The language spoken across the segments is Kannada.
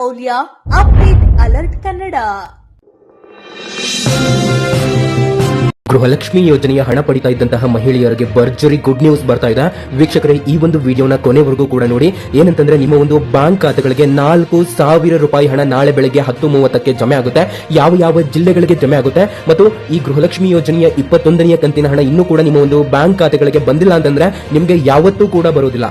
ಮೌಲ್ಯ ಅಪ್ಡೇಟ್ ಅಲರ್ಟ್ ಕನ್ನಡ. ಗೃಹಲಕ್ಷ್ಮಿ ಯೋಜನೆಯ ಹಣ ಪಡಿತಾ ಇದ್ದಂತಹ ಮಹಿಳೆಯರಿಗೆ ಭರ್ಜರಿ ಗುಡ್ ನ್ಯೂಸ್ ಬರ್ತಾ ಇದೆ. ವೀಕ್ಷಕರೇ, ಈ ಒಂದು ವಿಡಿಯೋನ ಕೊನೆವರೆಗೂ ಕೂಡ ನೋಡಿ. ಏನಂತಂದ್ರೆ, ನಿಮ್ಮ ಒಂದು ಬ್ಯಾಂಕ್ ಖಾತೆಗಳಿಗೆ ನಾಲ್ಕು ಸಾವಿರ ರೂಪಾಯಿ ಹಣ ನಾಳೆ ಬೆಳಗ್ಗೆ ಹತ್ತು ಮೂವತ್ತಕ್ಕೆ ಜಮೆ ಆಗುತ್ತೆ. ಯಾವ ಯಾವ ಜಿಲ್ಲೆಗಳಿಗೆ ಜಮೆ ಆಗುತ್ತೆ. ಮತ್ತು ಈ ಗೃಹಲಕ್ಷ್ಮಿ ಯೋಜನೆಯ ಇಪ್ಪತ್ತೊಂದನೆಯ ಕಂತಿನ ಹಣ ಇನ್ನೂ ಕೂಡ ನಿಮ್ಮ ಒಂದು ಬ್ಯಾಂಕ್ ಖಾತೆಗಳಿಗೆ ಬಂದಿಲ್ಲ ಅಂತಂದ್ರೆ ನಿಮಗೆ ಯಾವತ್ತೂ ಕೂಡ ಬರೋದಿಲ್ಲ.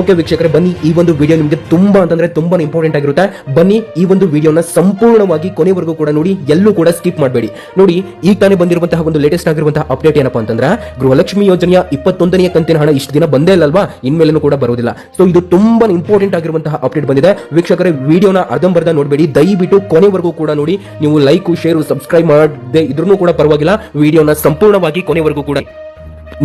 ಓಕೆ ವೀಕ್ಷಕರೇ, ಬನ್ನಿ ಈ ಒಂದು ವಿಡಿಯೋ ನಿಮಗೆ ತುಂಬಾ ಅಂತಂದ್ರೆ ತುಂಬಾ ಇಂಪಾರ್ಟೆಂಟ್ ಆಗಿರುತ್ತೆ. ಬನ್ನಿ ಈ ಒಂದು ವಿಡಿಯೋನ ಸಂಪೂರ್ಣವಾಗಿ ಕೊನೆವರೆಗೂ ಕೂಡ ನೋಡಿ. ಎಲ್ಲೂ ಕೂಡ ಸ್ಕಿಪ್ ಮಾಡಬೇಡಿ. ನೋಡಿ, ಈಗ ತಾನೇ ಬಂದಿರುವಂತಹ ಒಂದು ಲೇಟೆಸ್ಟ್ ಆಗಿರುವಂತಹ ಅಪ್ಡೇಟ್ ಏನಪ್ಪಾ ಅಂತಂದ್ರೆ ಗೃಹಲಕ್ಷ್ಮಿ ಯೋಜನೆಯ ಇಪ್ಪತ್ತೊಂದನೆಯ ಕಂತಿನ ಹಣ ಇಷ್ಟು ದಿನ ಬಂದೇ ಇಲ್ಲಲ್ವಾ? ಇನ್ಮೇಲೂ ಕೂಡ ಬರೋದಿಲ್ಲ ಸೊ ಇದು ತುಂಬಾ ಇಂಪಾರ್ಟೆಂಟ್ ಆಗಿರುವಂತಹ ಅಪ್ಡೇಟ್ ಬಂದಿದೆ. ವೀಕ್ಷಕರೇ ವಿಡಿಯೋನ ಅರ್ಧಂಬರ್ಧ ನೋಡಬೇಡಿ. ದಯವಿಟ್ಟು ಕೊನೆವರೆಗೂ ಕೂಡ ನೋಡಿ. ನೀವು ಲೈಕ್ ಶೇರ್ ಸಬ್ಸ್ಕ್ರೈಬ್ ಮಾಡದೆ ಇದ್ರೂ ಕೂಡ ಪರವಾಗಿಲ್ಲ. ವಿಡಿಯೋನ ಸಂಪೂರ್ಣವಾಗಿ ಕೊನೆವರೆಗೂ ಕೂಡ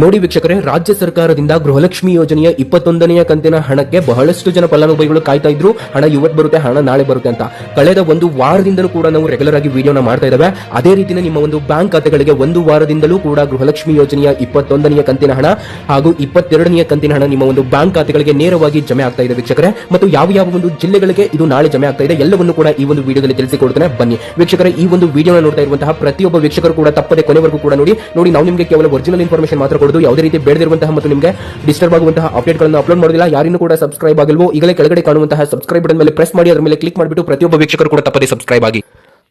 ನೋಡಿ ವೀಕ್ಷಕರೇ, ರಾಜ್ಯ ಸರ್ಕಾರದಿಂದ ಗೃಹಲಕ್ಷ್ಮಿ ಯೋಜನೆಯ ಇಪ್ಪತ್ತೊಂದನೆಯ ಕಂತಿನ ಹಣಕ್ಕೆ ಬಹಳಷ್ಟು ಜನ ಫಲಾನುಭವಿಗಳು ಕಾಯ್ತಾ ಇದ್ರು. ಹಣ ಇವತ್ತು ಬರುತ್ತೆ, ಹಣ ನಾಳೆ ಬರುತ್ತೆ ಅಂತ. ಕಳೆದ ಒಂದು ವಾರದಿಂದಲೂ ಕೂಡ ನಾವು ರೆಗ್ಯುಲರ್ ಆಗಿ ವಿಡಿಯೋನ ಮಾಡ್ತಾ ಇದ್ದಾವೆ ಅದೇ ರೀತಿನೇ ನಿಮ್ಮ ಒಂದು ಬ್ಯಾಂಕ್ ಖಾತೆಗಳಿಗೆ ಒಂದು ವಾರದಿಂದಲೂ ಕೂಡ ಗೃಹಲಕ್ಷ್ಮಿ ಯೋಜನೆಯ ಇಪ್ಪತ್ತೊಂದನೆಯ ಕಂತಿನ ಹಣ ಹಾಗೂ ಇಪ್ಪತ್ತೆರಡನೆಯ ಕಂತಿನ ಹಣ ನಿಮ್ಮ ಒಂದು ಬ್ಯಾಂಕ್ ಖಾತೆಗಳಿಗೆ ನೇರವಾಗಿ ಜಮೆ ಆಗ್ತಾ ಇದೆ ವೀಕ್ಷಕರೇ. ಮತ್ತು ಯಾವ ಯಾವ ಒಂದು ಜಿಲ್ಲೆಗಳಿಗೆ ಇದು ನಾಳೆ ಜಮೆ ಆಗ್ತಾ ಇದೆ, ಎಲ್ಲವನ್ನು ಕೂಡ ಈ ಒಂದು ವಿಡಿಯೋದಲ್ಲಿ ತಿಳಿಸಿಕೊಡ್ತೇನೆ. ಬನ್ನಿ. ವೀಕ್ಷಕರೇ, ಈ ಒಂದು ವಿಡಿಯೋನ ನೋಡ್ತಾ ಇರುವಂತಹ ಪ್ರತಿಯೊಬ್ಬ ವೀಕ್ಷಕರು ಕೂಡ ತಪ್ಪದೆ ಕೊನೆವರೆಗೂ ಕೂಡ ನೋಡಿ. ನೋಡಿ, ನಾವು ನಿಮಗೆ ಕೇವಲ ಒರಿಜಿನಲ್ ಇನ್ಫಾರ್ಮೇಷನ್ ಮಾತ್ರ ಕೊಡೋದು ಯಾವುದೇ ರೀತಿ ಬೇಡದಿರುವಂತಹ ಮತ್ತು ನಿಮಗೆ ಡಿಸ್ಟರ್ಬ್ ಆಗುವಂತಹ ಅಪ್ಡೇಟ್ಗಳನ್ನು ಅಪ್ಲೋಡ್ ಮಾಡೋದಿಲ್ಲ ಯಾರಿಗೂ ಕೂಡ ಸಬ್ಸ್ಕ್ರೈಬ್ ಆಗಿಲ್ವೋ, ಈಗಲೇ ಕೆಳಗಡೆ ಕಾಣುವಂತಹ ಸಬ್ಸ್ಕ್ರೈಬ್ ಬಟನ್ ಮೇಲೆ ಪ್ರೆಸ್ ಮಾಡಿ, ಅದರ ಮೇಲೆ ಕ್ಲಿಕ್ ಮಾಡಿಬಿಟ್ಟು ಪ್ರತಿಯೊಬ್ಬ ವೀಕ್ಷಕರು ಕೂಡ ತಪ್ಪದೆ ಸಬ್ಸ್ಕ್ರೈಬ್ ಆಗಿ.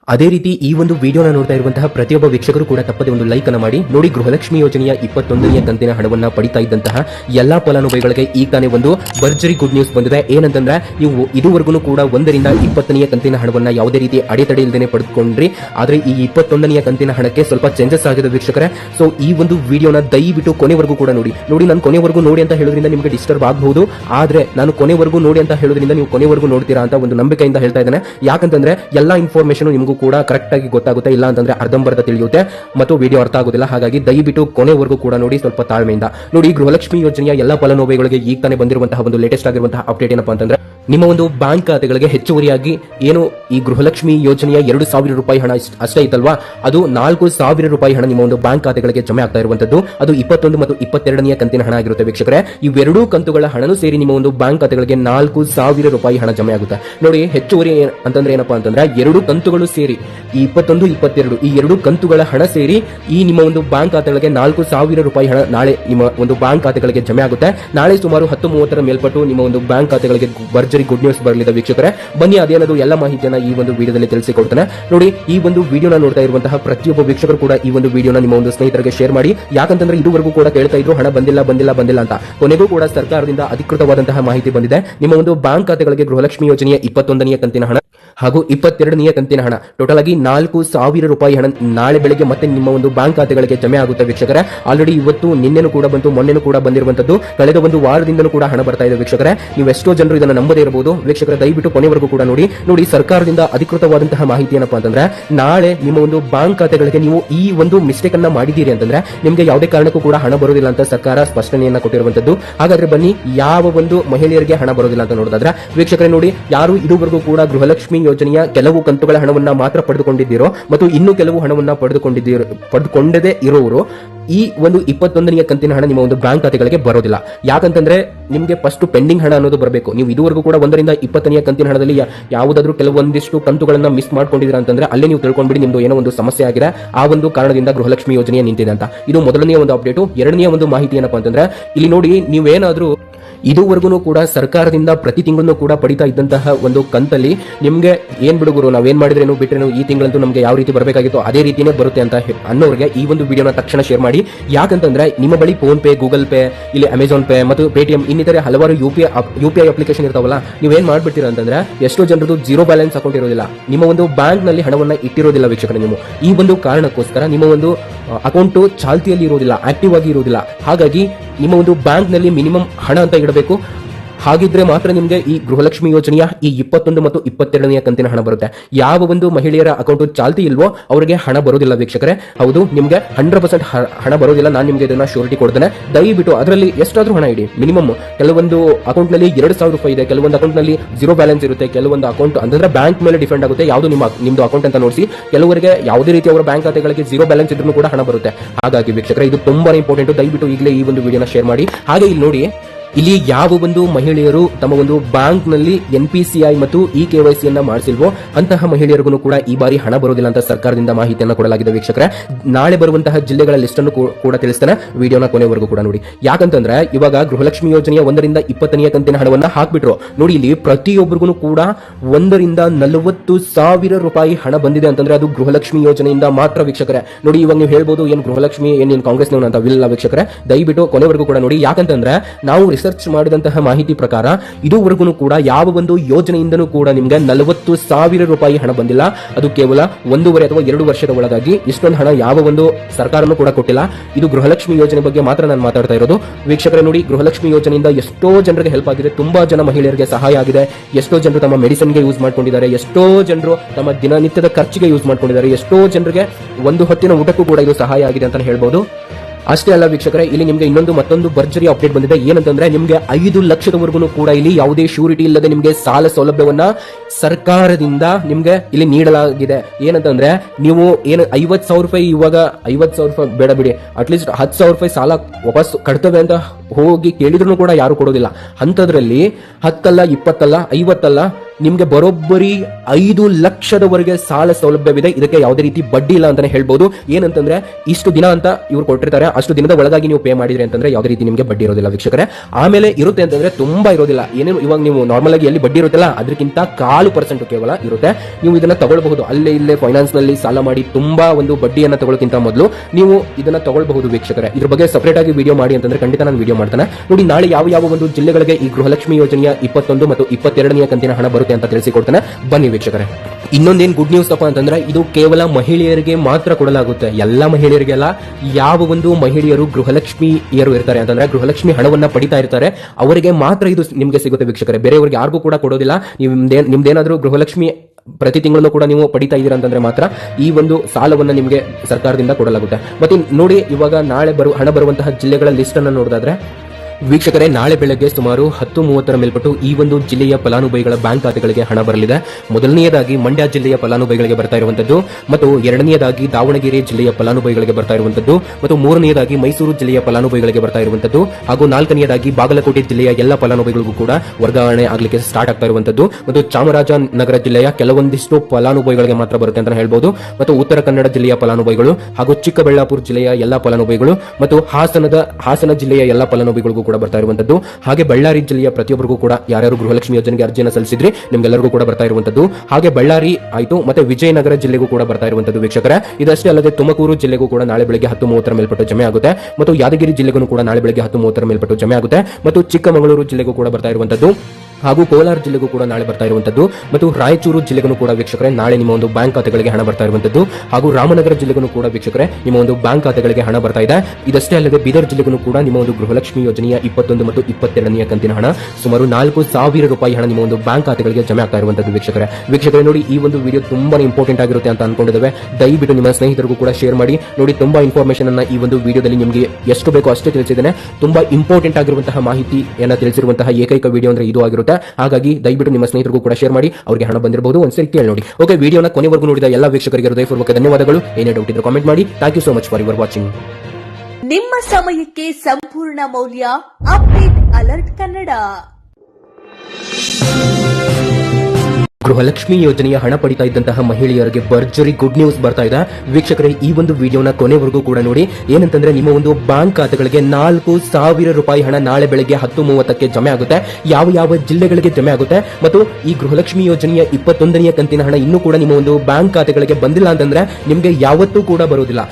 ಅದೇ ರೀತಿ ಈ ಒಂದು ವಿಡಿಯೋನ ನೋಡ್ತಾ ಇರುವಂತಹ ಪ್ರತಿಯೊಬ್ಬ ವೀಕ್ಷಕರು ಕೂಡ ತಪ್ಪದೆ ಒಂದು ಲೈಕ್ ಅನ್ನು ಮಾಡಿ. ನೋಡಿ, ಗೃಹಲಕ್ಷ್ಮಿ ಯೋಜನೆಯ ಇಪ್ಪತ್ತೊಂದನೆಯ ಕಂತಿನ ಹಣವನ್ನ ಪಡಿತಾ ಇದ್ದಂತಹ ಎಲ್ಲಾ ಫಲಾನುಭವಿಗಳಿಗೆ ಈಗ ತಾನೇ ಒಂದು ಭರ್ಜರಿ ಗುಡ್ ನ್ಯೂಸ್ ಬಂದಿದೆ. ಏನಂತಂದ್ರೆ, ನೀವು ಇದುವರೆಗೂ ಕೂಡ ಒಂದರಿಂದ ಇಪ್ಪತ್ತನೆಯ ಕಂತಿನ ಹಣವನ್ನ ಯಾವುದೇ ರೀತಿ ಅಡೆತಡೆ ಇಲ್ಲದೆ ಪಡೆದುಕೊಂಡ್ರಿ. ಆದ್ರೆ ಈ ಇಪ್ಪತ್ತೊಂದನೆಯ ಕಂತಿನ ಹಣಕ್ಕೆ ಸ್ವಲ್ಪ ಚೇಂಜಸ್ ಆಗಿದೆ ವೀಕ್ಷಕರೇ. ಸೊ ಈ ಒಂದು ವಿಡಿಯೋನ ದಯವಿಟ್ಟು ಕೊನೆವರೆಗೂ ಕೂಡ ನೋಡಿ. ನೋಡಿ, ನಾನು ಕೊನೆವರೆಗೂ ನೋಡಿ ಅಂತ ಹೇಳೋದ್ರಿಂದ ನಿಮಗೆ ಡಿಸ್ಟರ್ಬ್ ಆಗಬಹುದು. ಆದ್ರೆ, ನಾನು ಕೊನೆವರೆಗೂ ನೋಡಿ ಅಂತ ಹೇಳೋದ್ರಿಂದ ನೀವು ಕೊನೆವರೆಗೂ ನೋಡ್ತೀರಾ ಅಂತ ಒಂದು ನಂಬಿಕೆಯಿಂದ ಹೇಳ್ತಾ ಇದ್ದೇನೆ. ಯಾಕಂತಂದ್ರೆ, ಎಲ್ಲಾ ಇನ್ಫಾರ್ಮೇಶನ್ ನಿಮಗೂ ಕೂಡ ಕರೆಕ್ಟ್ ಆಗಿ ಗೊತ್ತಾಗುತ್ತೆ, ಇಲ್ಲ ಅಂತಂದ್ರೆ ಅರ್ಧಂಬರ್ಧ ತಿಳಿಯುತ್ತೆ ಮತ್ತು ವಿಡಿಯೋ ಅರ್ಥ ಆಗೋದಿಲ್ಲ. ಹಾಗಾಗಿ ದಯವಿಟ್ಟು ಕೊನೆವರೆಗೂ ಕೂಡ ನೋಡಿ ಸ್ವಲ್ಪ ತಾಳ್ಮೆಯಿಂದ. ನೋಡಿ, ಗೃಹಲಕ್ಷ್ಮಿ ಯೋಜನೆಯ ಎಲ್ಲ ಫಲಾನುಭವಿಗಳಿಗೆ ಈಗ ತಾನೇ ಬಂದಿರುವಂತಹ ಒಂದು ಲೇಟೆಸ್ಟ್ ಆಗಿರುವಂತಹ ಅಪ್ಡೇಟ್ ಏನಪ್ಪಾ ಅಂತಂದ್ರೆ ನಿಮ್ಮ ಒಂದು ಬ್ಯಾಂಕ್ ಖಾತೆಗಳಿಗೆ ಹೆಚ್ಚುವರಿಯಾಗಿ ಏನು ಈ ಗೃಹಲಕ್ಷ್ಮಿ ಯೋಜನೆಯ ಎರಡು ಸಾವಿರ ರೂಪಾಯಿ ಹಣ ಅಷ್ಟೇ ಇತ್ತಲ್ವಾ? ಅದು ನಾಲ್ಕು ಸಾವಿರ ರೂಪಾಯಿ ಹಣ ನಿಮ್ಮ ಒಂದು ಬ್ಯಾಂಕ್ ಖಾತೆಗಳಿಗೆ ಜಮೆ ಆಗ್ತಾ ಇರುವಂತದ್ದು ಅದು ಇಪ್ಪತ್ತೊಂದು ಮತ್ತು ಇಪ್ಪತ್ತೆರಡನೆಯ ಕಂತಿನ ಹಣ ಆಗಿರುತ್ತೆ ವೀಕ್ಷಕರೇ. ಇವೆರಡೂ ಕಂತುಗಳ ಹಣನೂ ಸೇರಿ ನಿಮ್ಮ ಒಂದು ಬ್ಯಾಂಕ್ ಖಾತೆಗಳಿಗೆ ನಾಲ್ಕು ಸಾವಿರ ರೂಪಾಯಿ ಹಣ ಜಮೆ ಆಗುತ್ತೆ. ನೋಡಿ, ಹೆಚ್ಚುವರಿ ಅಂತಂದ್ರೆ ಏನಪ್ಪಾ ಅಂತಂದ್ರೆ, ಎರಡು ಕಂತುಗಳು ಸೇರಿ, ಈ ಇಪ್ಪತ್ತೊಂದು, ಇಪ್ಪತ್ತೆರಡು, ಈ ಎರಡು ಕಂತುಗಳ ಹಣ ಸೇರಿ ಈ ನಿಮ್ಮ ಒಂದು ಬ್ಯಾಂಕ್ ಖಾತೆಗಳಿಗೆ ನಾಲ್ಕು ಸಾವಿರ ರೂಪಾಯಿ ಹಣ ನಾಳೆ ನಿಮ್ಮ ಒಂದು ಬ್ಯಾಂಕ್ ಖಾತೆಗಳಿಗೆ ಜಮೆ ಆಗುತ್ತೆ. ನಾಳೆ ಸುಮಾರು ಹತ್ತು, ಮೂವತ್ತರ ಮೇಲ್ಪಟ್ಟು ನಿಮ್ಮ ಒಂದು ಬ್ಯಾಂಕ್ ಖಾತೆಗಳಿಗೆ ಗು- ಭರ್ಜರಿ ಗುಡ್ ನ್ಯೂಸ್ ಬರಲಿದೆ ವೀಕ್ಷಕರೇ. ಬನ್ನಿ, ಅದೇನದು ಎಲ್ಲ ಮಾಹಿತಿಯನ್ನ ಈ ಒಂದು ವಿಡಿಯೋದಲ್ಲಿ ತಿಳಿಸಿಕೊಡ್ತೇನೆ. ನೋಡಿ, ಈ ಒಂದು ವಿಡಿಯೋನ ನೋಡ್ತಾ ಇರುವಂತಹ ಪ್ರತಿಯೊಬ್ಬ ವೀಕ್ಷಕರು ಕೂಡ ಈ ಒಂದು ವಿಡಿಯೋನ ನಿಮ್ಮ ಒಂದು ಸ್ನೇಹಿತರಿಗೆ ಶೇರ್ ಮಾಡಿ. ಯಾಕಂತಂದ್ರೆ ಇದುವರೆಗೂ ಕೂಡ ಕೇಳ್ತಾ ಇದ್ರು, ಹಣ ಬಂದಿಲ್ಲ ಬಂದಿಲ್ಲ ಬಂದಿಲ್ಲ ಅಂತ. ಕೊನೆಗೂ ಕೂಡ ಸರ್ಕಾರದಿಂದ ಅಧಿಕೃತವಾದಂತಹ ಮಾಹಿತಿ ಬಂದಿದೆ. ನಿಮ್ಮ ಒಂದು ಬ್ಯಾಂಕ್ ಖಾತೆಗಳಿಗೆ ಗೃಹಲಕ್ಷ್ಮಿ ಯೋಜನೆಯ ಇಪ್ಪತ್ತೊಂದನೆಯ ಕಂತಿನ ಹಣ ಹಾಗೂ ಇಪ್ಪತ್ತೆರಡನೆಯ ಕಂತಿನ ಹಣ. ಟೋಟಲ್ ಆಗಿ ನಾಲ್ಕು ಸಾವಿರ ರೂಪಾಯಿ ಹಣ ನಾಳೆ ಬೆಳಗ್ಗೆ ಮತ್ತೆ ನಿಮ್ಮ ಒಂದು ಬ್ಯಾಂಕ್ ಖಾತೆಗಳಿಗೆ ಜಮೆ ಆಗುತ್ತೆ ವೀಕ್ಷಕರೇ. ಆಲ್ರೆಡಿ ಇವತ್ತು ನಿನ್ನೆನೂ ಕೂಡ ಬಂತು, ಮೊನ್ನೆನೂ ಕೂಡ ಬಂದಿರುವಂತದ್ದು ಕಳೆದ ಒಂದು ವಾರದಿಂದಲೂ ಕೂಡ ಹಣ ಬರ್ತಾ ಇದೆ ವೀಕ್ಷಕರೇ. ನೀವು ಎಷ್ಟೋ ಜನರು ಇದನ್ನು ನಂಬದೇ ಇರಬಹುದು. ವೀಕ್ಷಕರ, ದಯವಿಟ್ಟು ಕೊನೆವರೆಗೂ ಕೂಡ ನೋಡಿ. ನೋಡಿ, ಸರ್ಕಾರದಿಂದ ಅಧಿಕೃತವಾದಂತಹ ಮಾಹಿತಿ ಏನಪ್ಪಾ ಅಂತಂದ್ರೆ, ನಾಳೆ ನಿಮ್ಮ ಒಂದು ಬ್ಯಾಂಕ್ ಖಾತೆಗಳಿಗೆ ನೀವು ಈ ಒಂದು ಮಿಸ್ಟೇಕ್ ಅನ್ನ ಮಾಡಿದ್ದೀರಿ ಅಂತಂದ್ರೆ, ನಿಮಗೆ ಯಾವುದೇ ಕಾರಣಕ್ಕೂ ಕೂಡ ಹಣ ಬರೋದಿಲ್ಲ ಅಂತ ಸರ್ಕಾರ ಸ್ಪಷ್ಟನೆಯನ್ನ ಕೊಟ್ಟಿರುವಂತದ್ದು ಹಾಗಾದ್ರೆ ಬನ್ನಿ, ಯಾವ ಒಂದು ಮಹಿಳೆಯರಿಗೆ ಹಣ ಬರೋದಿಲ್ಲ ಅಂತ ನೋಡೋದಾದ್ರೆ, ವೀಕ್ಷಕರೇ ನೋಡಿ, ಯಾರು ಇದುವರೆಗೂ ಕೂಡ ಗೃಹಲಕ್ಷ್ಮಿ ಯೋಜನೆಯ ಕೆಲವು ಕಂತುಗಳ ಹಣವನ್ನ ಮಾತ್ರ ಪಡೆದುಕೊಂಡಿದ್ದೀರೋ ಮತ್ತು ಇನ್ನು ಕೆಲವು ಹಣವನ್ನ ಪಡೆದುಕೊಂಡಿದ್ದೀರೋ, ಪಡೆದುಕೊಂಡದೇ ಇರೋರು, ಈ ಒಂದು ಇಪ್ಪತ್ತೊಂದನೆಯ ಕಂತಿನ ಹಣ ನಿಮ್ಮ ಒಂದು ಬ್ಯಾಂಕ್ ಖಾತೆಗಳಿಗೆ ಬರೋದಿಲ್ಲ. ಯಾಕಂತಂದ್ರೆ ನಿಮಗೆ ಫಸ್ಟ್ ಪೆಂಡಿಂಗ್ ಹಣ ಅನ್ನೋದು ಬರಬೇಕು. ನೀವು ಇದುವರೆಗೂ ಕೂಡ ಒಂದರಿಂದ ಇಪ್ಪತ್ತನೆಯ ಕಂತಿನ ಹಣದಲ್ಲಿ ಯಾವುದಾದ್ರೂ ಕೆಲವೊಂದಿಷ್ಟು ಕಂತುಗಳನ್ನ ಮಿಸ್ ಮಾಡ್ಕೊಂಡಿದ್ದೀರಾ ಅಂತಂದ್ರೆ ಅಲ್ಲೇ ನೀವು ತಿಳ್ಕೊಂಡ್ಬಿಡಿ ನಿಮ್ದು ಏನೋ ಒಂದು ಸಮಸ್ಯೆ ಆಗಿದೆ. ಆ ಒಂದು ಕಾರಣದಿಂದ ಗೃಹಲಕ್ಷ್ಮಿ ಯೋಜನೆ ನಿಂತಿದೆ ಅಂತ. ಇದು ಮೊದಲನೆಯ ಒಂದು ಅಪ್ಡೇಟು ಎರಡನೇ ಒಂದು ಮಾಹಿತಿ ಏನಪ್ಪಾ ಅಂತಂದ್ರೆ, ಇಲ್ಲಿ ನೋಡಿ ನೀವೇನಾದ್ರೂ ಇದುವರೆಗೂ ಕೂಡ ಸರ್ಕಾರದಿಂದ ಪ್ರತಿ ತಿಂಗಳನ್ನು ಕೂಡ ಪಡಿತಾ ಇದ್ದಂತಹ ಒಂದು ಕಂತಲ್ಲಿ ನಿಮ್ಗೆ ಏನ್ ಬಿಡುಗರು ನಾವೇನ್ ಮಾಡಿದ್ರೇನು ಬಿಟ್ರೇನು ಈ ತಿಂಗಳಂತೂ ನಮಗೆ ಯಾವ ರೀತಿ ಬರಬೇಕಾಗಿತ್ತು, ಅದೇ ರೀತಿನೇ ಬರುತ್ತೆ ಅಂತ ಅನ್ನೋರಿಗೆ ಈ ಒಂದು ವಿಡಿಯೋನ ತಕ್ಷಣ ಶೇರ್ ಮಾಡಿ. ಯಾಕಂತಂದ್ರೆ ನಿಮ್ಮ ಬಳಿ ಫೋನ್ ಪೇ ಗೂಗಲ್ ಪೇ ಇಲ್ಲಿ ಅಮೆಝಾನ್ ಪೇ ಮತ್ತು ಪೇಟಿಎಂ ಇನ್ನಿತರೆ ಹಲವಾರು U P U P I application ಇರ್ತಾವಲ್ಲ, ನೀವೇನ್ ಮಾಡ್ಬಿಡ್ತೀರಾ ಅಂತಂದ್ರೆ ಎಷ್ಟೋ ಜನರದು ಜೀರೋ ಬ್ಯಾಲೆನ್ಸ್ ಅಕೌಂಟ್ ಇರೋದಿಲ್ಲ. ನಿಮ್ಮ ಒಂದು ಬ್ಯಾಂಕ್ನಲ್ಲಿ ಹಣವನ್ನ ಇಟ್ಟಿರೋದಿಲ್ಲ ವೀಕ್ಷಕರೇ ನೀವು. ಈ ಒಂದು ಕಾರಣಕ್ಕೋಸ್ಕರ ನಿಮ್ಮ ಒಂದು ಅಕೌಂಟ್ ಚಾಲ್ತಿಯಲ್ಲಿ ಇರೋದಿಲ್ಲ ಆಕ್ಟಿವ್ ಆಗಿ ಇರೋದಿಲ್ಲ. ಹಾಗಾಗಿ ನಿಮ್ಮ ಒಂದು ಬ್ಯಾಂಕ್ನಲ್ಲಿ ಮಿನಿಮಮ್ ಹಣ ಅಂತ ಇಡಬೇಕು ಹಾಗಿದ್ರೆ ಮಾತ್ರ ನಿಮಗೆ ಈ ಗೃಹಲಕ್ಷ್ಮಿ ಯೋಜನೆಯ ಈ ಇಪ್ಪತ್ತೊಂದು ಮತ್ತು ಇಪ್ಪತ್ತೆರಡನೆಯ ಕಂತಿನ ಹಣ ಬರುತ್ತೆ. ಯಾವ ಒಂದು ಮಹಿಳೆಯರ ಅಕೌಂಟ್ ಚಾಲ್ತಿ ಇಲ್ವೋ ಅವರಿಗೆ ಹಣ ಬರೋದಿಲ್ಲ ವೀಕ್ಷಕರೇ. ಹೌದು, ನಿಮಗೆ ಹಂಡ್ರೆಡ್ ಪರ್ಸೆಂಟ್ ಹಣ ಬರೋದಿಲ್ಲ. ನಾನು ನಿಮಗೆ ಇದನ್ನ ಶೂರಿಟಿ ಕೊಡ್ತೇನೆ. ದಯವಿಟ್ಟು ಅದರಲ್ಲಿ ಎಷ್ಟಾದ್ರೂ ಹಣ ಇಡಿ. ಮಿನಿಮಮ್ ಕೆಲವೊಂದು ಅಕೌಂಟ್ನಲ್ಲಿ ಎರಡು ಸಾವಿರ ರೂಪಾಯಿ ಇದೆ. ಕೆಲವೊಂದು ಅಕೌಂಟ್ನಲ್ಲಿ ಜೀರೋ ಬ್ಯಾಲೆನ್ಸ್ ಇರುತ್ತೆ. ಕೆಲವೊಂದು ಅಕೌಂಟ್ ಅಂದ್ರೆ ಬ್ಯಾಂಕ್ ಮೇಲೆ ಡಿಪೆಂಡ್ ಆಗುತ್ತೆ. ಯಾವುದು ನಿಮ್ಮ ನಿಮ್ದು ಅಕೌಂಟ್ ಅಂತ ನೋಡಿಸಿ. ಕೆಲವರಿಗೆ ಯಾವುದೇ ರೀತಿ ಅವರ ಬ್ಯಾಂಕ್ ಖಾತೆಗಳಿಗೆ ಜೀರೋ ಬ್ಯಾಲೆನ್ಸ್ ಇದ್ರೂ ಕೂಡ ಹಣ ಬರುತ್ತೆ. ಹಾಗಾಗಿ ವೀಕ್ಷಕರೇ, ಇದು ತುಂಬಾ ಇಂಪಾರ್ಟೆಂಟ್ ದಯವಿಟ್ಟು ಈಗಲೇ ಈ ಒಂದು ವಿಡಿಯೋನ ಶೇರ್ ಮಾಡಿ. ಹಾಗೆ ಇಲ್ಲಿ ನೋಡಿ ಇಲ್ಲಿ ಯಾವ ಒಂದು ಮಹಿಳೆಯರು ತಮ್ಮ ಒಂದು ಬ್ಯಾಂಕ್ನಲ್ಲಿ ಎನ್ ಪಿ ಸಿ ಐ ಮತ್ತು ಇ ಕೆ ವೈ ಮಾಡಿಸಿಲ್ವೋ ಅಂತಹ ಮಹಿಳೆಯರಿಗೂ ಕೂಡ ಈ ಬಾರಿ ಹಣ ಬರೋದಿಲ್ಲ ಅಂತ ಸರ್ಕಾರದಿಂದ ಮಾಹಿತಿಯನ್ನು ಕೊಡಲಾಗಿದೆ ವೀಕ್ಷಕರೇ. ನಾಳೆ ಬರುವಂತಹ ಜಿಲ್ಲೆಗಳ ಲಿಸ್ಟ್ ಅನ್ನು ಕೂಡ ತಿಳಿಸ್ತಾನೆ. ವಿಡಿಯೋನ ಕೊನೆವರೆಗೂ ಕೂಡ ನೋಡಿ. ಯಾಕಂತಂದ್ರೆ ಇವಾಗ ಗೃಹಲಕ್ಷ್ಮಿ ಯೋಜನೆಯ ಒಂದರಿಂದ ಇಪ್ಪತ್ತನೆಯ ಕಂತಿನ ಹಣವನ್ನ ಹಾಕ್ಬಿಟ್ರು. ನೋಡಿ ಇಲ್ಲಿ ಪ್ರತಿಯೊಬ್ಬರಿಗೂ ಕೂಡ ಒಂದರಿಂದ ನಲವತ್ತು ಸಾವಿರ ರೂಪಾಯಿ ಹಣ ಬಂದಿದೆ ಅಂತಂದ್ರೆ ಅದು ಗೃಹಲಕ್ಷ್ಮಿ ಯೋಜನೆಯಿಂದ ಮಾತ್ರ ವೀಕ್ಷಕರೇ. ನೋಡಿ ಇವಾಗ ನೀವು ಹೇಳ್ಬೋದು ಏನ್ ಗೃಹಲಕ್ಷ್ಮಿ, ಏನ್ ಕಾಂಗ್ರೆಸ್ ಕಾಂಗ್ರೆಸ್ ಅಂತ ವಿಲ್ಲ ವೀಕ್ಷಕರೇ. ದಯವಿಟ್ಟು ಕೊನೆವರೆಗೂ ಕೂಡ ನೋಡಿ. ಯಾಕಂತಂದ್ರೆ ನಾವು ರಿಸರ್ಚ್ ಮಾಡಿದಂತಹ ಮಾಹಿತಿ ಪ್ರಕಾರ ಇದುವರೆಗೂ ಕೂಡ ಯಾವ ಒಂದು ಯೋಜನೆಯಿಂದನೂ ಕೂಡ ನಿಮ್ಗೆ ನಲವತ್ತು ಸಾವಿರ ರೂಪಾಯಿ ಹಣ ಬಂದಿಲ್ಲ. ಅದು ಕೇವಲ ಒಂದೂವರೆ ಅಥವಾ ಎರಡು ವರ್ಷದ ಒಳಗಾಗಿ ಇಷ್ಟೊಂದು ಹಣ ಯಾವ ಒಂದು ಸರ್ಕಾರನೂ ಕೂಡ ಕೊಟ್ಟಿಲ್ಲ. ಇದು ಗೃಹಲಕ್ಷ್ಮಿ ಯೋಜನೆ ಬಗ್ಗೆ ಮಾತ್ರ ನಾನು ಮಾತಾಡ್ತಾ ಇರೋದು. ವೀಕ್ಷಕರೇ ನೋಡಿ, ಗೃಹಲಕ್ಷ್ಮಿ ಯೋಜನೆಯಿಂದ ಎಷ್ಟೋ ಜನರಿಗೆ ಹೆಲ್ಪ್ ಆಗಿದೆ. ತುಂಬಾ ಜನ ಮಹಿಳೆಯರಿಗೆ ಸಹಾಯ ಆಗಿದೆ. ಎಷ್ಟೋ ಜನರು ತಮ್ಮ ಮೆಡಿಸಿನ್ಗೆ ಯೂಸ್ ಮಾಡ್ಕೊಂಡಿದ್ದಾರೆ. ಎಷ್ಟೋ ಜನರು ತಮ್ಮ ದಿನನಿತ್ಯದ ಖರ್ಚಿಗೆ ಯೂಸ್ ಮಾಡ್ಕೊಂಡಿದ್ದಾರೆ. ಎಷ್ಟೋ ಜನರಿಗೆ ಒಂದು ಹೊತ್ತಿನ ಊಟಕ್ಕೂ ಕೂಡ ಇದು ಸಹಾಯ ಆಗಿದೆ ಅಂತ ಹೇಳ್ಬೋದು. ಅಷ್ಟೇ ಅಲ್ಲ ವೀಕ್ಷಕರೇ, ಇಲ್ಲಿ ನಿಮಗೆ ಇನ್ನೊಂದು ಮತ್ತೊಂದು ಭರ್ಜರಿ ಅಪ್ಡೇಟ್ ಬಂದಿದೆ. ಏನಂತಂದ್ರೆ ನಿಮಗೆ ಐದು ಲಕ್ಷದವರೆಗೂ ಕೂಡ ಇಲ್ಲಿ ಯಾವುದೇ ಶ್ಯೂರಿಟಿ ಇಲ್ಲದೆ ನಿಮಗೆ ಸಾಲ ಸೌಲಭ್ಯವನ್ನ ಸರ್ಕಾರದಿಂದ ನಿಮಗೆ ಇಲ್ಲಿ ನೀಡಲಾಗಿದೆ. ಏನಂತಂದ್ರೆ ನೀವು ಏನು ಐವತ್ ಸಾವಿರ ರೂಪಾಯಿ ಇವಾಗ ಐವತ್ ಸಾವಿರ ರೂಪಾಯಿ ಬೇಡ ಬಿಡಿ ಅಟ್ಲೀಸ್ಟ್ ಹತ್ತು ಸಾವಿರ ರೂಪಾಯಿ ಸಾಲ ವಾಪಸ್ ಕಟ್ತವೆ ಅಂತ ಹೋಗಿ ಕೇಳಿದ್ರು ಕೂಡ ಯಾರು ಕೊಡೋದಿಲ್ಲ. ಅಂಥದ್ರಲ್ಲಿ ಹತ್ತಲ್ಲ, ಇಪ್ಪತ್ತಲ್ಲ, ಐವತ್ತಲ್ಲ ನಿಮ್ಗೆ ಬರೋಬ್ಬರಿ ಐದು ಲಕ್ಷದವರೆಗೆ ಸಾಲ ಸೌಲಭ್ಯವಿದೆ. ಇದಕ್ಕೆ ಯಾವುದೇ ರೀತಿ ಬಡ್ಡಿ ಇಲ್ಲ ಅಂತಾನೆ ಹೇಳ್ಬೋದು. ಏನಂತಂದ್ರೆ, ಇಷ್ಟು ದಿನ ಅಂತ ಇವ್ರು ಕೊಟ್ಟಿರ್ತಾರೆ. ಅಷ್ಟು ದಿನದ ಒಳಗಾಗಿ ನೀವು ಪೇ ಮಾಡಿದ್ರೆ ಅಂತಂದ್ರೆ ಯಾವುದೇ ರೀತಿ ನಿಮಗೆ ಬಡ್ಡಿ ಇರೋದಿಲ್ಲ ವೀಕ್ಷಕರೇ. ಆಮೇಲೆ ಇರುತ್ತೆ ಅಂತಂದ್ರೆ ತುಂಬಾ ಇರೋದಿಲ್ಲ. ಏನೇನು ಇವಾಗ ನೀವು ನಾರ್ಮಲ್ ಆಗಿ ಎಲ್ಲಿ ಬಡ್ಡಿ ಇರುತ್ತಲ್ಲ ಅದಕ್ಕಿಂತ ಕಾಲು ಪರ್ಸೆಂಟ್ ಕೇವಲ ಇರುತ್ತೆ. ನೀವು ಇದನ್ನ ತಗೊಳ್ಬಹುದು. ಅಲ್ಲೇ ಇಲ್ಲೇ ಫೈನಾನ್ಸ್ನಲ್ಲಿ ಸಾಲ ಮಾಡಿ ತುಂಬಾ ಒಂದು ಬಡ್ಡಿಯನ್ನ ತಗೊಳ್ಳೋಕ್ಕಿಂತ ಮೊದಲು ನೀವು ಇದನ್ನ ತಗೊಳ್ಬಹುದು ವೀಕ್ಷಕರೇ. ಇದ್ರ ಬಗ್ಗೆ ಸಪರೇಟ್ ಆಗಿ ವಿಡಿಯೋ ಮಾಡಿ ಅಂತಂದ್ರೆ ಖಂಡಿತ ನಾನು ವಿಡಿಯೋ ಮಾಡ್ತಾನೆ. ನೋಡಿ, ನಾಳೆ ಯಾವ ಯಾವ ಒಂದು ಜಿಲ್ಲೆಗಳಿಗೆ ಈ ಗೃಹಲಕ್ಷ್ಮಿ ಯೋಜನೆಯ ಇಪ್ಪತ್ತೊಂದು ಮತ್ತು ಇಪ್ಪತ್ತೆರಡನೆಯ ಕಂತಿನ ಹಣ ಬರುತ್ತೆ ಅಂತ ತಿಳಿಸಿಕೊಡ್ತಾನೆ. ಬನ್ನಿ ವೀಕ್ಷಕರೇ. ಇನ್ನೊಂದೇನು ಗುಡ್ ನ್ಯೂಸ್ ಅಪ್ಪ ಅಂತಂದ್ರೆ, ಇದು ಕೇವಲ ಮಹಿಳೆಯರಿಗೆ ಮಾತ್ರ ಕೊಡಲಾಗುತ್ತೆ. ಎಲ್ಲ ಮಹಿಳೆಯರಿಗೆಲ್ಲ ಯಾವ ಒಂದು ಮಹಿಳೆಯರು ಗೃಹಲಕ್ಷ್ಮಿಯರು ಇರ್ತಾರೆ ಅಂತಂದ್ರೆ, ಗೃಹಲಕ್ಷ್ಮಿ ಹಣವನ್ನ ಪಡಿತಾ ಇರ್ತಾರೆ. ಅವರಿಗೆ ಮಾತ್ರ ಇದು ನಿಮಗೆ ಸಿಗುತ್ತೆ ವೀಕ್ಷಕರೇ. ಬೇರೆಯವರಿಗೆ ಯಾರಿಗೂ ಕೂಡ ಕೊಡೋದಿಲ್ಲ. ನಿಮ್ದೇ- ನಿಮ್ದೇನಾದ್ರೂ ಗೃಹಲಕ್ಷ್ಮಿ ಪ್ರತಿ ತಿಂಗಳಲ್ಲೂ ಕೂಡ ನೀವು ಪಡಿತಾ ಇದ್ದೀರಾ ಅಂತಂದ್ರೆ ಮಾತ್ರ ಈ ಒಂದು ಸಾಲವನ್ನ ನಿಮಗೆ ಸರ್ಕಾರದಿಂದ ಕೊಡಲಾಗುತ್ತೆ. ಮತ್ತೆ ನೋಡಿ, ಇವಾಗ ನಾಳೆ ಬರುವ ಹಣ ಬರುವಂತಹ ಜಿಲ್ಲೆಗಳ ಲಿಸ್ಟ್ ಅನ್ನು ನೋಡೋದಾದ್ರೆ ವೀಕ್ಷಕರೇ, ನಾಳೆ ಬೆಳಗ್ಗೆ ಸುಮಾರು ಹತ್ತು ಮೂವತ್ತರ ಮೇಲ್ಪಟ್ಟು ಈ ಒಂದು ಜಿಲ್ಲೆಯ ಫಲಾನುಭವಿಗಳ ಬ್ಯಾಂಕ್ ಖಾತೆಗಳಿಗೆ ಹಣ ಬರಲಿದೆ. ಮೊದಲನೆಯದಾಗಿ ಮಂಡ್ಯ ಜಿಲ್ಲೆಯ ಫಲಾನುಭವಿಗಳಿಗೆ ಬರ್ತಾ ಇರುವಂತದ್ದು ಮತ್ತು ಎರಡನೆಯದಾಗಿ ದಾವಣಗೆರೆ ಜಿಲ್ಲೆಯ ಫಲಾನುಭವಿಗಳಿಗೆ ಬರ್ತಾ ಇರುವಂತದ್ದು ಮತ್ತು ಮೂರನೆಯದಾಗಿ ಮೈಸೂರು ಜಿಲ್ಲೆಯ ಫಲಾನುಭವಿಗಳಿಗೆ ಬರ್ತಾ ಇರುವಂತದ್ದು ಹಾಗೂ ನಾಲ್ಕನೆಯದಾಗಿ ಬಾಗಲಕೋಟೆ ಜಿಲ್ಲೆಯ ಎಲ್ಲ ಫಲಾನುಭವಿಗಳಿಗೂ ಕೂಡ ವರ್ಗಾವಣೆ ಆಗಲಿಕ್ಕೆ ಸ್ಟಾರ್ಟ್ ಆಗ್ತಾ ಇರುವಂತದ್ದು ಮತ್ತು ಚಾಮರಾಜನಗರ ಜಿಲ್ಲೆಯ ಕೆಲವೊಂದಿಷ್ಟು ಫಲಾನುಭವಿಗಳಿಗೆ ಮಾತ್ರ ಬರುತ್ತೆ ಅಂತ ಹೇಳಬಹುದು ಮತ್ತು ಉತ್ತರ ಕನ್ನಡ ಜಿಲ್ಲೆಯ ಫಲಾನುಭವಿಗಳು ಹಾಗೂ ಚಿಕ್ಕಬಳ್ಳಾಪುರ ಜಿಲ್ಲೆಯ ಎಲ್ಲ ಫಲಾನುಭವಿಗಳು, ಮತ್ತು ಹಾಸನದ, ಹಾಸನ ಜಿಲ್ಲೆಯ ಎಲ್ಲ ಫಲಾನುಭವಿಗಳಿಗೂ ಕೂಡ ಬರ್ತಾ ಇರುವಂತದ್ದು. ಹಾಗೆ ಬಳ್ಳಾರಿ ಜಿಲ್ಲೆಯ ಪ್ರತಿಯೊಬ್ಬರಿಗೂ ಕೂಡ ಯಾರ್ಯಾರು ಗೃಹಲಕ್ಷ್ಮಿ ಯೋಜನೆಗೆ ಅರ್ಜಿಯನ್ನು ಸಲ್ಲಿಸಿದ್ರಿ, ನಿಮ್ಗೆಲ್ಲರಿಗೂ ಕೂಡ ಬರ್ತಾ ಇರುವಂತದ್ದು. ಹಾಗೆ ಬಳ್ಳಾರಿ ಆಯ್ತು, ಮತ್ತೆ ವಿಜಯನಗರ ಜಿಲ್ಲೆಗೂ ಕೂಡ ಬರ್ತಾ ಇರುವಂತದ್ದು ವೀಕ್ಷಕರ. ಇದಷ್ಟೇ ಅಲ್ಲದೆ ತುಮಕೂರು ಜಿಲ್ಲೆಗೂ ಕೂಡ ನಾಳೆ ಬೆಳಗ್ಗೆ ಹತ್ತು ಮೂವತ್ತರ ಮೇಲ್ಪಟ್ಟು ಜಮೆ ಆಗುತ್ತೆ. ಮತ್ತು ಯಾದಗಿರಿ ಜಿಲ್ಲೆಗೂ ಕೂಡ ನಾಳೆ ಬೆಳಗ್ಗೆ ಹತ್ತು ಮೂವತ್ತರ ಮೇಲ್ಪಟ್ಟು ಜಮೆ ಆಗುತ್ತೆ. ಮತ್ತು ಚಿಕ್ಕಮಗಳೂರು ಜಿಲ್ಲೆಗೂ ಕೂಡ ಬರ್ತಾ ಇರುವಂತದ್ದು. ಹಾಗೂ ಕೋಲಾರ ಜಿಲ್ಲೆಗೂ ಕೂಡ ನಾಳೆ ಬರ್ತಾ ಇರುವಂತದ್ದು. ಮತ್ತು ರಾಯಚೂರು ಜಿಲ್ಲೆಗೂ ಕೂಡ ವೀಕ್ಷಕರೇ, ನಾಳೆ ನಿಮ್ಮ ಒಂದು ಬ್ಯಾಂಕ್ ಖಾತೆಗಳಿಗೆ ಹಣ ಬರ್ತಾ ಇರುವಂತದ್ದು. ಹಾಗೂ ರಾಮನಗರ ಜಿಲ್ಲೆಗೂ ಕೂಡ ವೀಕ್ಷಕರೇ, ನಿಮ್ಮ ಒಂದು ಬ್ಯಾಂಕ್ ಖಾತೆಗಳಿಗೆ ಹಣ ಬರ್ತಾ ಇದೆ. ಇದಷ್ಟೇ ಅಲ್ಲದೆ ಬೀದರ್ ಜಿಲ್ಲೆಗೂ ಕೂಡ ನಿಮ್ಮ ಒಂದು ಗೃಹಲಕ್ಷ್ಮಿ ಯೋಜನೆಯ ಇಪ್ಪತ್ತೊಂದು ಮತ್ತು ಇಪ್ಪತ್ತೆರಡನೆಯ ಕಂತಿನ ಹಣ, ಸುಮಾರು ನಾಲ್ಕು ಸಾವಿರ ರೂಪಾಯಿ ಹಣ ನಿಮ್ಮ ಒಂದು ಬ್ಯಾಂಕ್ ಖಾತೆಗಳಿಗೆ ಜಮೆ ಆಗ್ತಾ ಇರುವಂತದ್ದು ವೀಕ್ಷಕರೇ. ವೀಕ್ಷಕರೇ, ನೋಡಿ, ಈ ಒಂದು ವಿಡಿಯೋ ತುಂಬಾ ಇಂಪಾರ್ಟೆಂಟ್ ಆಗಿರುತ್ತೆ ಅಂತ ಅನ್ಕೊಂಡಿದ್ದೇವೆ. ದಯವಿಟ್ಟು ನಿಮ್ಮ ಸ್ನೇಹಿತರಿಗೂ ಕೂಡ ಶೇರ್ ಮಾಡಿ. ನೋಡಿ, ತುಂಬಾ ಇನ್ಫಾರ್ಮೇಶನ್ ಅನ್ನ ಈ ಒಂದು ವಿಡಿಯೋದಲ್ಲಿ ನಿಮಗೆ ಎಷ್ಟು ಬೇಕೋ ಅಷ್ಟೇ ತಿಳಿಸಿದ್ದೇನೆ. ತುಂಬಾ ಇಂಪಾರ್ಟೆಂಟ್ ಆಗಿರುವಂತಹ ಮಾಹಿತಿಯನ್ನ ತಿಳಿಸಿರುವಂತಹ ಏಕೈಕ ವಿಡಿಯೋ ಅಂದ್ರೆ ಇದು ಆಗಿರುತ್ತೆ. ಹಾಗಾಗಿ ದಯವಿಟ್ಟು ನಿಮ್ಮ ಸ್ನೇಹಿತರಿಗೂ ಕೂಡ ಶೇರ್ ಮಾಡಿ, ಅವರಿಗೆ ಹಣ ಬಂದಿರಬಹುದು ಒಂದ್ಸರಿ ಕೇಳಿ ನೋಡಿ. ಓಕೆ ವಿಡಿಯೋನ ಕೊನೆವರೆಗೂ ನೋಡಿದ ಎಲ್ಲ ವೀಕ್ಷಕರಿಗೆ ಹೃದಯಪೂರ್ವಕ ಧನ್ಯವಾದಗಳು. ಏನೇ ಡೌಟ್ ಇದ್ರೆ ಕಾಮೆಂಟ್ ಮಾಡಿ. Thank you so much for your watching ನಿಮ್ಮ ಸಮಯಕ್ಕೆ ಸಂಪೂರ್ಣ ಮೌಲ್ಯ ಅಪ್ಡೇಟ್ ಅಲರ್ಟ್ ಕನ್ನಡ ಗೃಹಲಕ್ಷ್ಮಿ ಯೋಜನೆಯ ಹಣ ಪಡಿತಾ ಇದ್ದಂತಹ ಮಹಿಳೆಯರಿಗೆ ಭರ್ಜರಿ ಗುಡ್ ನ್ಯೂಸ್ ಬರ್ತಾ ಇದೆ. ವೀಕ್ಷಕರೇ, ಈ ಒಂದು ವಿಡಿಯೋನ ಕೊನೆವರೆಗೂ ಕೂಡ ನೋಡಿ. ಏನಂತಂದ್ರೆ, ನಿಮ್ಮ ಒಂದು ಬ್ಯಾಂಕ್ ಖಾತೆಗಳಿಗೆ ನಾಲ್ಕು ಸಾವಿರ ರೂಪಾಯಿ ಹಣ ನಾಳೆ ಬೆಳಗ್ಗೆ ಹತ್ತು ಮೂವತ್ತಕ್ಕೆ ಜಮೆ ಆಗುತ್ತೆ. ಯಾವ ಯಾವ ಜಿಲ್ಲೆಗಳಿಗೆ ಜಮೆ ಆಗುತ್ತೆ. ಮತ್ತು ಈ ಗೃಹಲಕ್ಷ್ಮಿ ಯೋಜನೆಯ ಇಪ್ಪತ್ತೊಂದನೆಯ ಕಂತಿನ ಹಣ ಇನ್ನೂ ಕೂಡ ನಿಮ್ಮ ಒಂದು ಬ್ಯಾಂಕ್ ಖಾತೆಗಳಿಗೆ ಬಂದಿಲ್ಲ ಅಂತಂದ್ರೆ ನಿಮಗೆ ಯಾವತ್ತೂ ಕೂಡ ಬರೋದಿಲ್ಲ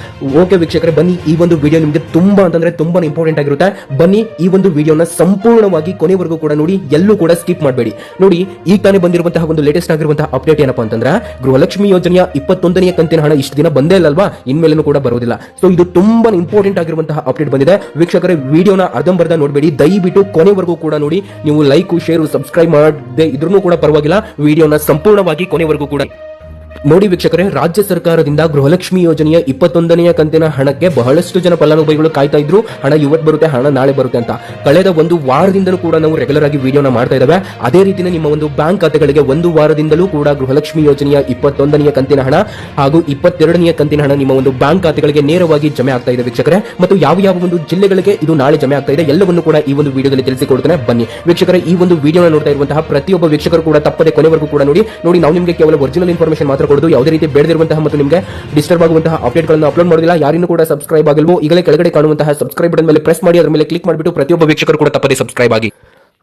ಓಕೆ ವೀಕ್ಷಕರೇ, ಬನ್ನಿ ಈ ಒಂದು ವಿಡಿಯೋ ನಿಮಗೆ ತುಂಬಾ ಅಂತಂದ್ರೆ ತುಂಬಾ ಇಂಪಾರ್ಟೆಂಟ್ ಆಗಿರುತ್ತೆ. ಬನ್ನಿ ಈ ಒಂದು ವಿಡಿಯೋನ ಸಂಪೂರ್ಣವಾಗಿ ಕೊನೆವರೆಗೂ ಕೂಡ ನೋಡಿ. ಎಲ್ಲೂ ಕೂಡ ಸ್ಕಿಪ್ ಮಾಡಬೇಡಿ. ನೋಡಿ, ಈಗ ತಾನೇ ಬಂದಿರುವಂತಹ ಒಂದು ಲೇಟೆಸ್ಟ್ ಆಗಿರುವಂತಹ ಅಪ್ಡೇಟ್ ಏನಪ್ಪಾ ಅಂತಂದ್ರೆ ಗೃಹಲಕ್ಷ್ಮಿ ಯೋಜನೆಯ ಇಪ್ಪತ್ತೊಂದನೆಯ ಕಂತಿನ ಹಣ ಇಷ್ಟು ದಿನ ಬಂದೇ ಇಲ್ಲಲ್ವಾ? ಇನ್ಮೇಲೂ ಕೂಡ ಬರೋದಿಲ್ಲ ಸೊ ಇದು ತುಂಬಾ ಇಂಪಾರ್ಟೆಂಟ್ ಆಗಿರುವಂತಹ ಅಪ್ಡೇಟ್ ಬಂದಿದೆ. ವೀಕ್ಷಕರೇ, ವಿಡಿಯೋನ ಅರ್ಧಂಬರ್ಧ ನೋಡಬೇಡಿ. ದಯವಿಟ್ಟು ಕೊನೆವರೆಗೂ ಕೂಡ ನೋಡಿ. ನೀವು ಲೈಕ್ ಶೇರ್ ಸಬ್ಸ್ಕ್ರೈಬ್ ಮಾಡದೆ ಇದ್ರೂ ಕೂಡ ಪರವಾಗಿಲ್ಲ. ವಿಡಿಯೋನ ಸಂಪೂರ್ಣವಾಗಿ ಕೊನೆವರೆಗೂ ಕೂಡ ನೋಡಿ ವೀಕ್ಷಕರೇ, ರಾಜ್ಯ ಸರ್ಕಾರದಿಂದ ಗೃಹಲಕ್ಷ್ಮಿ ಯೋಜನೆಯ ಇಪ್ಪತ್ತೊಂದನೆಯ ಕಂತಿನ ಹಣಕ್ಕೆ ಬಹಳಷ್ಟು ಜನ ಫಲಾನುಭವಿಗಳು ಕಾಯ್ತಾ ಇದ್ರು. ಹಣ ಇವತ್ತು ಬರುತ್ತೆ, ಹಣ ನಾಳೆ ಬರುತ್ತೆ ಅಂತ. ಕಳೆದ ಒಂದು ವಾರದಿಂದಲೂ ಕೂಡ ನಾವು ರೆಗ್ಯುಲರ್ ಆಗಿ ವಿಡಿಯೋನ ಮಾಡ್ತಾ ಇದ್ದಾವೆ. ಅದೇ ರೀತಿನೇ ನಿಮ್ಮ ಒಂದು ಬ್ಯಾಂಕ್ ಖಾತೆಗಳಿಗೆ ಒಂದು ವಾರದಿಂದಲೂ ಕೂಡ ಗೃಹಲಕ್ಷ್ಮಿ ಯೋಜನೆಯ ಇಪ್ಪತ್ತೊಂದನೆಯ ಕಂತಿನ ಹಣ ಹಾಗೂ ಇಪ್ಪತ್ತೆರಡನೆಯ ಕಂತಿನ ಹಣ ನಿಮ್ಮ ಒಂದು ಬ್ಯಾಂಕ್ ಖಾತೆಗಳಿಗೆ ನೇರವಾಗಿ ಜಮೆ ಆಗ್ತಾ ಇದೆ ವೀಕ್ಷಕರೇ. ಮತ್ತು ಯಾವ ಯಾವ ಒಂದು ಜಿಲ್ಲೆಗಳಿಗೆ ಇದು ನಾಳೆ ಜಮೆ ಆಗ್ತಾ ಇದೆ, ಎಲ್ಲವನ್ನು ಕೂಡ ಈ ಒಂದು ವಿಡಿಯೋದಲ್ಲಿ ತಿಳಿಸಿಕೊಡ್ತೇನೆ. ಬನ್ನಿ. ವೀಕ್ಷಕರೇ, ಈ ಒಂದು ವಿಡಿಯೋನ ನೋಡ್ತಾ ಇರುವಂತಹ ಪ್ರತಿಯೊಬ್ಬ ವೀಕ್ಷಕರು ಕೂಡ ತಪ್ಪದೆ ಕೊನೆವರೆಗೂ ಕೂಡ ನೋಡಿ. ನೋಡಿ, ನಾವು ನಿಮಗೆ ಕೇವಲ ಒರಿಜಿನಲ್ ಇನ್ಫಾರ್ಮೇಷನ್ ಮಾತ್ರ ಕೊಡೋದು. ಯಾವುದೇ ರೀತಿ ಬೇಡದಿರುವಂತಹ ಮತ್ತು ನಿಮಗೆ ಡಿಸ್ಟರ್ಬ್ ಆಗುವಂತಹ ಅಪ್ಡೇಟ್ಗಳನ್ನು ಅಪ್ಲೋಡ್ ಮಾಡೋದಿಲ್ಲ ಯಾರಿಗೂ ಕೂಡ ಸಬ್ಸ್ಕ್ರೈಬ್ ಆಗಿಲ್ವೋ, ಈಗಲೇ ಕೆಳಗಡೆ ಕಾಣುವಂತಹ ಸಬ್ಸ್ಕ್ರೈಬ್ ಬಟನ್ ಮೇಲೆ ಪ್ರೆಸ್ ಮಾಡಿ, ಅದರ ಮೇಲೆ ಕ್ಲಿಕ್ ಮಾಡಿಬಿಟ್ಟು ಪ್ರತಿಯೊಬ್ಬ ವೀಕ್ಷಕರು ಕೂಡ ತಪ್ಪದೆ ಸಬ್ಸ್ಕ್ರೈಬ್ ಆಗಿ.